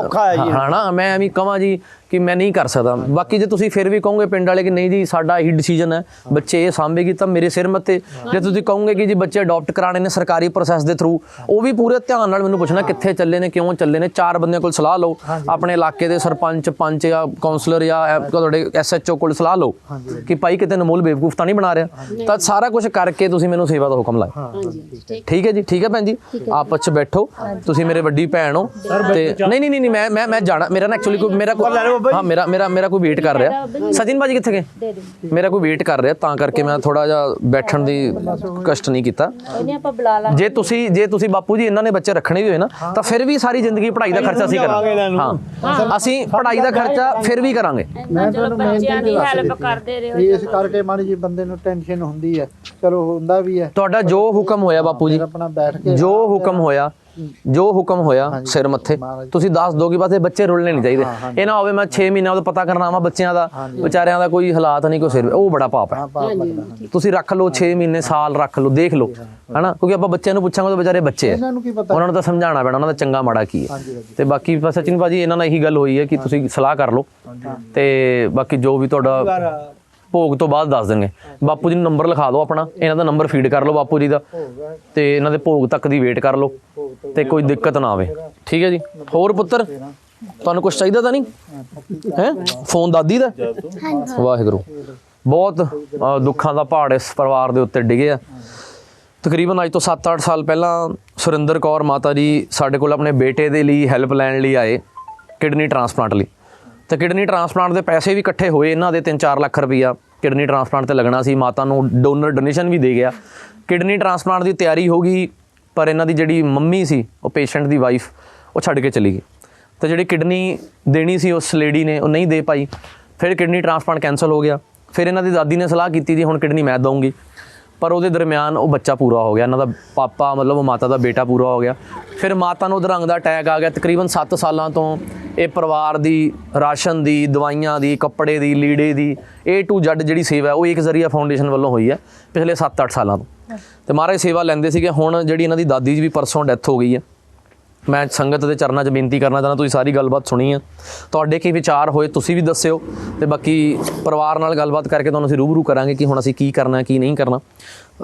[SPEAKER 1] ਹਾਂ ਨਾ ਮੈਂ ਐਵੇਂ ਕਹਾਂ ਜੀ ਕਿ ਮੈਂ ਨਹੀਂ ਕਰ ਸਕਦਾ। ਬਾਕੀ ਜੇ ਤੁਸੀਂ ਫਿਰ ਵੀ ਕਹੋਗੇ ਪਿੰਡ ਵਾਲੇ ਕਿ ਨਹੀਂ ਜੀ ਸਾਡਾ ਇਹੀ ਡਿਸੀਜਨ ਹੈ। ਬੱਚੇ ਇਹ ਸਾਂਭੇਗੀ ਤਾਂ ਮੇਰੇ ਸਿਰ ਮੱਤੇ ਜੇ ਤੁਸੀਂ ਕਹੋਗੇ ਕਿ ਜੀ ਬੱਚੇ ਅਡਾਪਟ ਕਰਾਣੇ ਨੇ ਸਰਕਾਰੀ ਪ੍ਰੋਸੈਸ ਦੇ ਥਰੂ ਉਹ ਵੀ ਪੂਰੇ ਧਿਆਨ ਨਾਲ ਮੈਨੂੰ ਪੁੱਛਣਾ ਕਿੱਥੇ ਚੱਲੇ ਨੇ ਕਿਉਂ ਚੱਲੇ ਨੇ। ਚਾਰ ਬੰਦਿਆਂ ਕੋਲ ਸਲਾਹ ਲਓ। ਆਪਣੇ ਇਲਾਕੇ ਦੇ ਸਰਪੰਚ ਪੰਚ ਜਾਂ ਕਾਉਂਸਲਰ ਜਾਂ ਤੁਹਾਡੇ ਐਸਐਚਓ ਕੋਲ ਸਲਾਹ ਲਓ ਕਿ ਭਾਈ ਕਿਤੇ ਨਮੂਲ ਬੇਵਕੂਫ ਤਾਂ ਨਹੀਂ ਬਣਾ ਰਿਹਾ। ਤਾਂ ਸਾਰਾ ਕੁਝ ਕਰਕੇ ਤੁਸੀਂ ਮੈਨੂੰ ਸੇਵਾ ਦਾ ਹੁਕਮ ਲਾਓ
[SPEAKER 2] ਠੀਕ
[SPEAKER 1] ਠੀਕ ਹੈ ਜੀ ਠੀਕ ਹੈ ਭੈਣ ਜੀ? ਆਪਸ ਚ ਬੈਠੋ। ਤੁਸੀਂ ਮੇਰੇ ਵੱਡੀ ਭੈਣ ਹੋ ਤੇ ਨਹੀਂ ਨਹੀਂ ਨਹੀਂ ਨਹੀਂ, ਮੈਂ ਮੈਂ ਮੈਂ ਜਾਣਾ। ਮੇਰਾ ਨਾ ਐਕਚੁਅਲੀ ਕੋਈ ਮੇਰਾ ਕੋਈ ਹਾਂ ਮੇਰਾ ਮੇਰਾ ਮੇਰਾ ਕੋਈ ਵੇਟ ਕਰ ਰਿਹਾ। ਸਚਿਨ ਬਾਜੀ ਕਿੱਥੇ ਗਏ? ਮੇਰਾ ਕੋਈ ਵੇਟ ਕਰ ਰਿਹਾ ਤਾਂ ਕਰਕੇ ਮੈਂ ਥੋੜਾ ਜਿਹਾ ਬੈਠਣ ਦੀ ਕਸ਼ਟ ਨਹੀਂ ਕੀਤਾ।
[SPEAKER 4] ਉਹਨੇ ਆਪਾਂ ਬੁਲਾ ਲਾ
[SPEAKER 1] ਜੇ ਤੁਸੀਂ ਜੇ ਤੁਸੀਂ ਬਾਪੂ ਜੀ ਇਹਨਾਂ ਨੇ ਬੱਚੇ ਰੱਖਣੇ ਵੀ ਹੋਏ ਨਾ ਤਾਂ ਫਿਰ ਵੀ ਸਾਰੀ ਜ਼ਿੰਦਗੀ ਪੜ੍ਹਾਈ ਦਾ ਖਰਚਾ ਅਸੀਂ ਕਰਾਂਗੇ। ਹਾਂ। ਅਸੀਂ ਪੜ੍ਹਾਈ ਦਾ ਖਰਚਾ ਫਿਰ ਵੀ ਕਰਾਂਗੇ।
[SPEAKER 2] ਮੈਂ ਚਲੋ ਬੱਚਿਆਂ ਦੀ ਹੈਲਪ ਕਰਦੇ ਰਹੋ
[SPEAKER 6] ਇਸ ਕਰਕੇ ਮਾੜੀ ਜੀ ਬੰਦੇ ਨੂੰ ਟੈਨਸ਼ਨ ਹੁੰਦੀ ਹੈ। ਚਲੋ ਹੁੰਦਾ ਵੀ ਹੈ।
[SPEAKER 1] ਤੁਹਾਡਾ ਜੋ ਹੁਕਮ ਹੋਇਆ ਬਾਪੂ ਜੀ
[SPEAKER 6] ਆਪਣਾ ਬੈਠ ਕੇ
[SPEAKER 1] ਜੋ ਹੁਕਮ ਹੋਇਆ ਜੋ ਹੁਕਮ ਹੋਇਆ ਸਿਰ ਮੱਥੇ ਤੁਸੀਂ ਦੱਸ ਦੋਗੇ ਬਸ ਇਹ ਬੱਚੇ ਰੁਲਣੇ ਨਹੀਂ ਚਾਹੀਦੇ। ਇਹ ਨਾ ਹੋਵੇ ਮੈਂ 6 ਮਹੀਨਿਆਂ ਦਾ ਪਤਾ ਕਰਨਾ ਆਵਾ ਬੱਚਿਆਂ ਦਾ ਵਿਚਾਰਿਆਂ ਦਾ ਕੋਈ ਹਾਲਾਤ ਨਹੀਂ ਕੋਈ ਸਿਰ ਉਹ ਬੜਾ ਪਾਪ ਹੈ। ਤੁਸੀਂ ਰੱਖ ਲਓ 6 ਮਹੀਨੇ ਸਾਲ ਰੱਖ ਲਓ ਦੇਖ ਲਓ ਹਨਾ? ਕਿਉਂਕਿ ਆਪਾਂ ਬੱਚਿਆਂ ਨੂੰ ਪੁੱਛਾਂਗੇ ਤਾਂ ਵਿਚਾਰੇ ਬੱਚੇ ਆ। ਉਹਨਾਂ ਨੂੰ ਤਾਂ ਸਮਝਾਉਣਾ ਪੈਣਾ ਉਹਨਾਂ ਦਾ ਚੰਗਾ ਮਾੜਾ ਕੀ ਹੈ। ਤੇ ਬਾਕੀ ਸਚਿਨ ਭਾਜੀ ਇਹਨਾਂ ਨਾਲ ਇਹੀ ਗੱਲ ਹੋਈ ਹੈ ਕਿ ਤੁਸੀਂ ਸਲਾਹ ਕਰ ਲਓ। ਤੇ ਬਾਕੀ ਜੋ ਵੀ ਤੁਹਾਡਾ ਭੋਗ ਤੋਂ ਬਾਅਦ ਦੱਸ ਦੇਣਗੇ ਬਾਪੂ ਜੀ ਨੂੰ ਨੰਬਰ ਲਿਖਾ ਦਿਓ ਆਪਣਾ ਇਹਨਾਂ ਦਾ ਨੰਬਰ ਫੀਡ ਕਰ ਲਓ ਬਾਪੂ ਜੀ ਦਾ। ਤੇ ਇਹਨਾਂ ਦੇ ਭੋਗ ਤੱਕ ਦੀ ਵੇਟ ਕਰ ਲਓ। ਤੇ ਕੋਈ ਦਿੱਕਤ ਨਾ ਆਵੇ। ਠੀਕ ਹੈ ਜੀ। ਹੋਰ ਪੁੱਤਰ? ਤੁਹਾਨੂੰ ਕੁਝ ਚਾਹੀਦਾ ਤਾਂ ਨਹੀਂ? ਹੈ? ਫੋਨ ਦਾਦੀ ਦਾ? ਵਾਹਿਗੁਰੂ। ਬਹੁਤ ਦੁੱਖਾਂ ਦਾ ਪਹਾੜ ਇਸ ਪਰਿਵਾਰ ਦੇ ਉੱਤੇ ਡਿੱਗਿਆ ਤਕਰੀਬਨ ਅੱਜ ਤੋਂ 7-8 ਸਾਲ ਪਹਿਲਾਂ ਸੁਰਿੰਦਰ ਕੌਰ ਮਾਤਾ ਜੀ ਸਾਡੇ ਕੋਲ ਆਪਣੇ ਬੇਟੇ ਦੇ ਲਈ ਹੈਲਪ ਲੈਣ ਲਈ ਆਏ ਕਿਡਨੀ ਟ੍ਰਾਂਸਪਲਾਂਟ ਲਈ। ਤੇ ਕਿਡਨੀ ਟ੍ਰਾਂਸਪਲਾਂਟ ਦੇ ਪੈਸੇ ਵੀ ਇਕੱਠੇ ਹੋਏ ਇਹਨਾਂ ਦੇ 3-4 ਲੱਖ ਰੁਪਈਆ ਕਿਡਨੀ ਟ੍ਰਾਂਸਪਲਾਂਟ ਤੇ ਲੱਗਣਾ ਸੀ। ਮਾਤਾ ਨੂੰ ਡੋਨਰ ਡੋਨੇਸ਼ਨ ਵੀ ਦੇ ਗਿਆ। ਕਿਡਨੀ ਟ੍ਰਾਂਸਪਲਾਂਟ ਦੀ ਤਿਆਰੀ ਹੋ ਗਈ ਪਰ ਇਹਨਾਂ ਦੀ ਜਿਹੜੀ ਮੰਮੀ ਸੀ ਉਹ ਪੇਸ਼ੈਂਟ ਦੀ ਵਾਈਫ ਉਹ ਛੱਡ ਕੇ ਚਲੀ ਗਈ। ਤੇ ਜਿਹੜੀ ਕਿਡਨੀ ਦੇਣੀ ਸੀ ਉਸ ਲੇਡੀ ਨੇ, ਉਹ ਨਹੀਂ ਦੇ ਪਾਈ। ਫਿਰ ਕਿਡਨੀ ਟ੍ਰਾਂਸਪਲਾਂਟ ਕੈਨਸਲ ਹੋ ਗਿਆ। ਫਿਰ ਇਹਨਾਂ ਦੀ ਦਾਦੀ ਨੇ ਸਲਾਹ ਕੀਤੀ ਜੀ, ਹੁਣ ਕਿਡਨੀ ਮੈਂ ਦਊਂਗੀ। ਪਰ ਉਹਦੇ ਦਰਮਿਆਨ ਉਹ ਬੱਚਾ ਪੂਰਾ ਹੋ ਗਿਆ। ਇਹਨਾਂ ਦਾ ਪਾਪਾ, ਮਤਲਬ ਉਹ ਮਾਤਾ ਦਾ ਬੇਟਾ ਪੂਰਾ ਹੋ ਗਿਆ। ਫਿਰ ਮਾਤਾ ਨੂੰ ਅਧਰੰਗ ਦਾ ਅਟੈਕ ਆ ਗਿਆ। ਤਕਰੀਬਨ 7 ਸਾਲਾਂ ਤੋਂ ਇਹ ਪਰਿਵਾਰ ਦੀ ਰਾਸ਼ਨ ਦੀ, ਦਵਾਈਆਂ ਦੀ, ਕੱਪੜੇ ਦੀ, ਲੀੜੇ ਦੀ, A to Z ਜਿਹੜੀ ਸੇਵਾ ਹੈ, ਉਹ ਇੱਕ ਜ਼ਰੀਆ ਫਾਊਂਡੇਸ਼ਨ ਵੱਲੋਂ ਹੋਈ ਹੈ ਪਿਛਲੇ 7-8 ਸਾਲਾਂ ਤੋਂ। ਤੇ ਮਹਾਰਾਜ ਸੇਵਾ ਲੈਂਦੇ ਸੀਗੇ। ਹੁਣ ਜਿਹੜੀ ਇਹਨਾਂ ਦੀ ਦਾਦੀ ਜੀ ਵੀ ਪਰਸੋਂ ਡੈਥ ਹੋ ਗਈ ਹੈ। ਮੈਂ ਸੰਗਤ ਦੇ ਚਰਨਾਂ 'ਚ ਬੇਨਤੀ ਕਰਨਾ ਚਾਹੁੰਦਾ, ਤੁਸੀਂ ਸਾਰੀ ਗੱਲਬਾਤ ਸੁਣੀ ਆ। ਤੁਹਾਡੇ ਕੀ ਵਿਚਾਰ ਹੋਏ, ਤੁਸੀਂ ਵੀ ਦੱਸਿਓ ਤੇ ਬਾਕੀ ਪਰਿਵਾਰ ਨਾਲ ਗੱਲਬਾਤ ਕਰਕੇ ਤੁਹਾਨੂੰ ਅਸੀਂ ਰੂਬਰੂ ਕਰਾਂਗੇ ਕਿ ਹੁਣ ਅਸੀਂ ਕੀ ਕਰਨਾ, ਕੀ ਨਹੀਂ ਕਰਨਾ।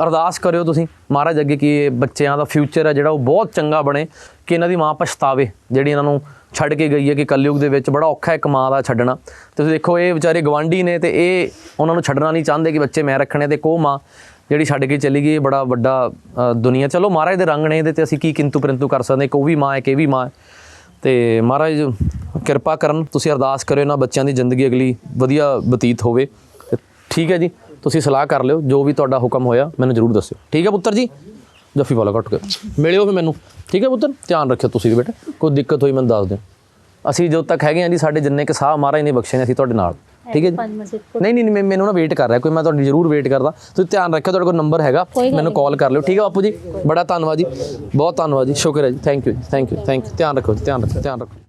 [SPEAKER 1] ਅਰਦਾਸ ਕਰਿਓ ਤੁਸੀਂ, ਮਹਾਰਾਜ ਅੱਗੇ ਕਿ ਇਹ ਬੱਚਿਆਂ ਦਾ ਫਿਊਚਰ ਹੈ ਜਿਹੜਾ ਉਹ ਬਹੁਤ ਚੰਗਾ ਬਣੇ, ਕਿ ਇਹਨਾਂ ਦੀ ਮਾਂ ਪਛਤਾਵੇ, ਜਿਹੜੀ ਇਹਨਾਂ ਨੂੰ ਛੱਡ ਕੇ ਗਈ ਹੈ ਕਿ ਕਲਯੁਗ ਦੇ ਵਿੱਚ ਬੜਾ ਔਖਾ ਹੈ ਇੱਕ ਮਾਂ ਦਾ ਛੱਡਣਾ। ਤੁਸੀਂ ਦੇਖੋ, ਇਹ ਵਿਚਾਰੇ ਗਵਾਂਢੀ ਨੇ ਤੇ ਇਹ ਉਹਨਾਂ ਨੂੰ ਛੱਡਣਾ ਨਹੀਂ ਚਾਹੁੰਦੇ ਕਿ ਬੱਚੇ ਮੈਂ ਰੱਖਣੇ ਤੇ ਕੋ ਮਾਂ। ਜਿਹੜੀ ਛੱਡ ਕੇ ਚਲੀ ਗਈ, ਇਹ ਬੜਾ ਵੱਡਾ ਦੁਨੀਆ। ਚਲੋ ਮਹਾਰਾਜ ਦੇ ਰੰਗ ਨੇ ਇਹਦੇ ਤੇ, ਅਸੀਂ ਕੀ ਕਿੰਤੂ ਪਰੰਤੂ ਕਰ ਸਕਦੇ ਇੱਕ ਉਹ ਵੀ ਮਾਂ ਹੈ ਕਿ ਵੀ ਮਾਂ ਹੈ। ਤੇ ਮਹਾਰਾਜ, ਕਿਰਪਾ ਕਰਨ, ਤੁਸੀਂ ਅਰਦਾਸ ਕਰਿਓ ਇਹਨਾਂ ਬੱਚਿਆਂ ਦੀ ਜ਼ਿੰਦਗੀ ਅਗਲੀ ਵਧੀਆ ਬਤੀਤ ਹੋਵੇ। ਤੇ ਠੀਕ ਹੈ ਜੀ, ਤੁਸੀਂ ਸਲਾਹ ਕਰ ਲਿਓ, ਜੋ ਵੀ ਤੁਹਾਡਾ ਹੁਕਮ ਹੋਇਆ, ਮੈਨੂੰ ਜ਼ਰੂਰ ਦੱਸਿਓ। ਠੀਕ ਹੈ ਪੁੱਤਰ ਜੀ? ਜੱਫੀ ਵਾਲਾ ਕੱਟ ਕੇ ਮਿਲਿਓ ਫਿਰ ਮੈਨੂੰ। ਠੀਕ ਹੈ ਪੁੱਤਰ? ਧਿਆਨ ਰੱਖਿਓ ਤੁਸੀਂ ਵੀ ਬੇਟਾ। ਕੋਈ ਦਿੱਕਤ ਹੋਈ, ਮੈਨੂੰ ਦੱਸ ਦਿਓ। ਅਸੀਂ ਜਦੋਂ ਤੱਕ ਹੈਗੇ ਆ ਜੀ, ਸਾਡੇ ਜਿੰਨੇ ਕਿ ਸਾਹ ਮਹਾਰਾਜ ਨੇ ਬਖਸ਼ੇ ਨੇ, ਅਸੀਂ ਤੁਹਾਡੇ ਨਾਲ। ਠੀਕ ਹੈ ਜੀ?
[SPEAKER 4] ਮਿੰਟ
[SPEAKER 1] ਨਹੀਂ ਨਹੀਂ ਨਹੀਂ, ਮੈਂ ਮੈਨੂੰ ਨਾ ਵੇਟ ਕਰ ਰਿਹਾ ਕੋਈ ਮੈਂ ਤੁਹਾਡੀ ਜ਼ਰੂਰ ਵੇਟ ਕਰਦਾ। ਤੁਸੀਂ ਧਿਆਨ ਰੱਖਿਓ ਤੁਹਾਡੇ ਕੋਲ ਨੰਬਰ ਹੈਗਾ। ਮੈਨੂੰ ਕਾਲ ਕਰ ਲਿਓ ਠੀਕ ਹੈ ਬਾਪੂ ਜੀ? ਬੜਾ ਧੰਨਵਾਦ ਜੀ। ਬਹੁਤ ਧੰਨਵਾਦ ਜੀ। ਸ਼ੁਕਰ ਹੈ ਜੀ। Thank you thank you thank you ਧਿਆਨ ਰੱਖੋ ਜੀ ਧਿਆਨ ਰੱਖੋ ਧਿਆਨ ਰੱਖੋ।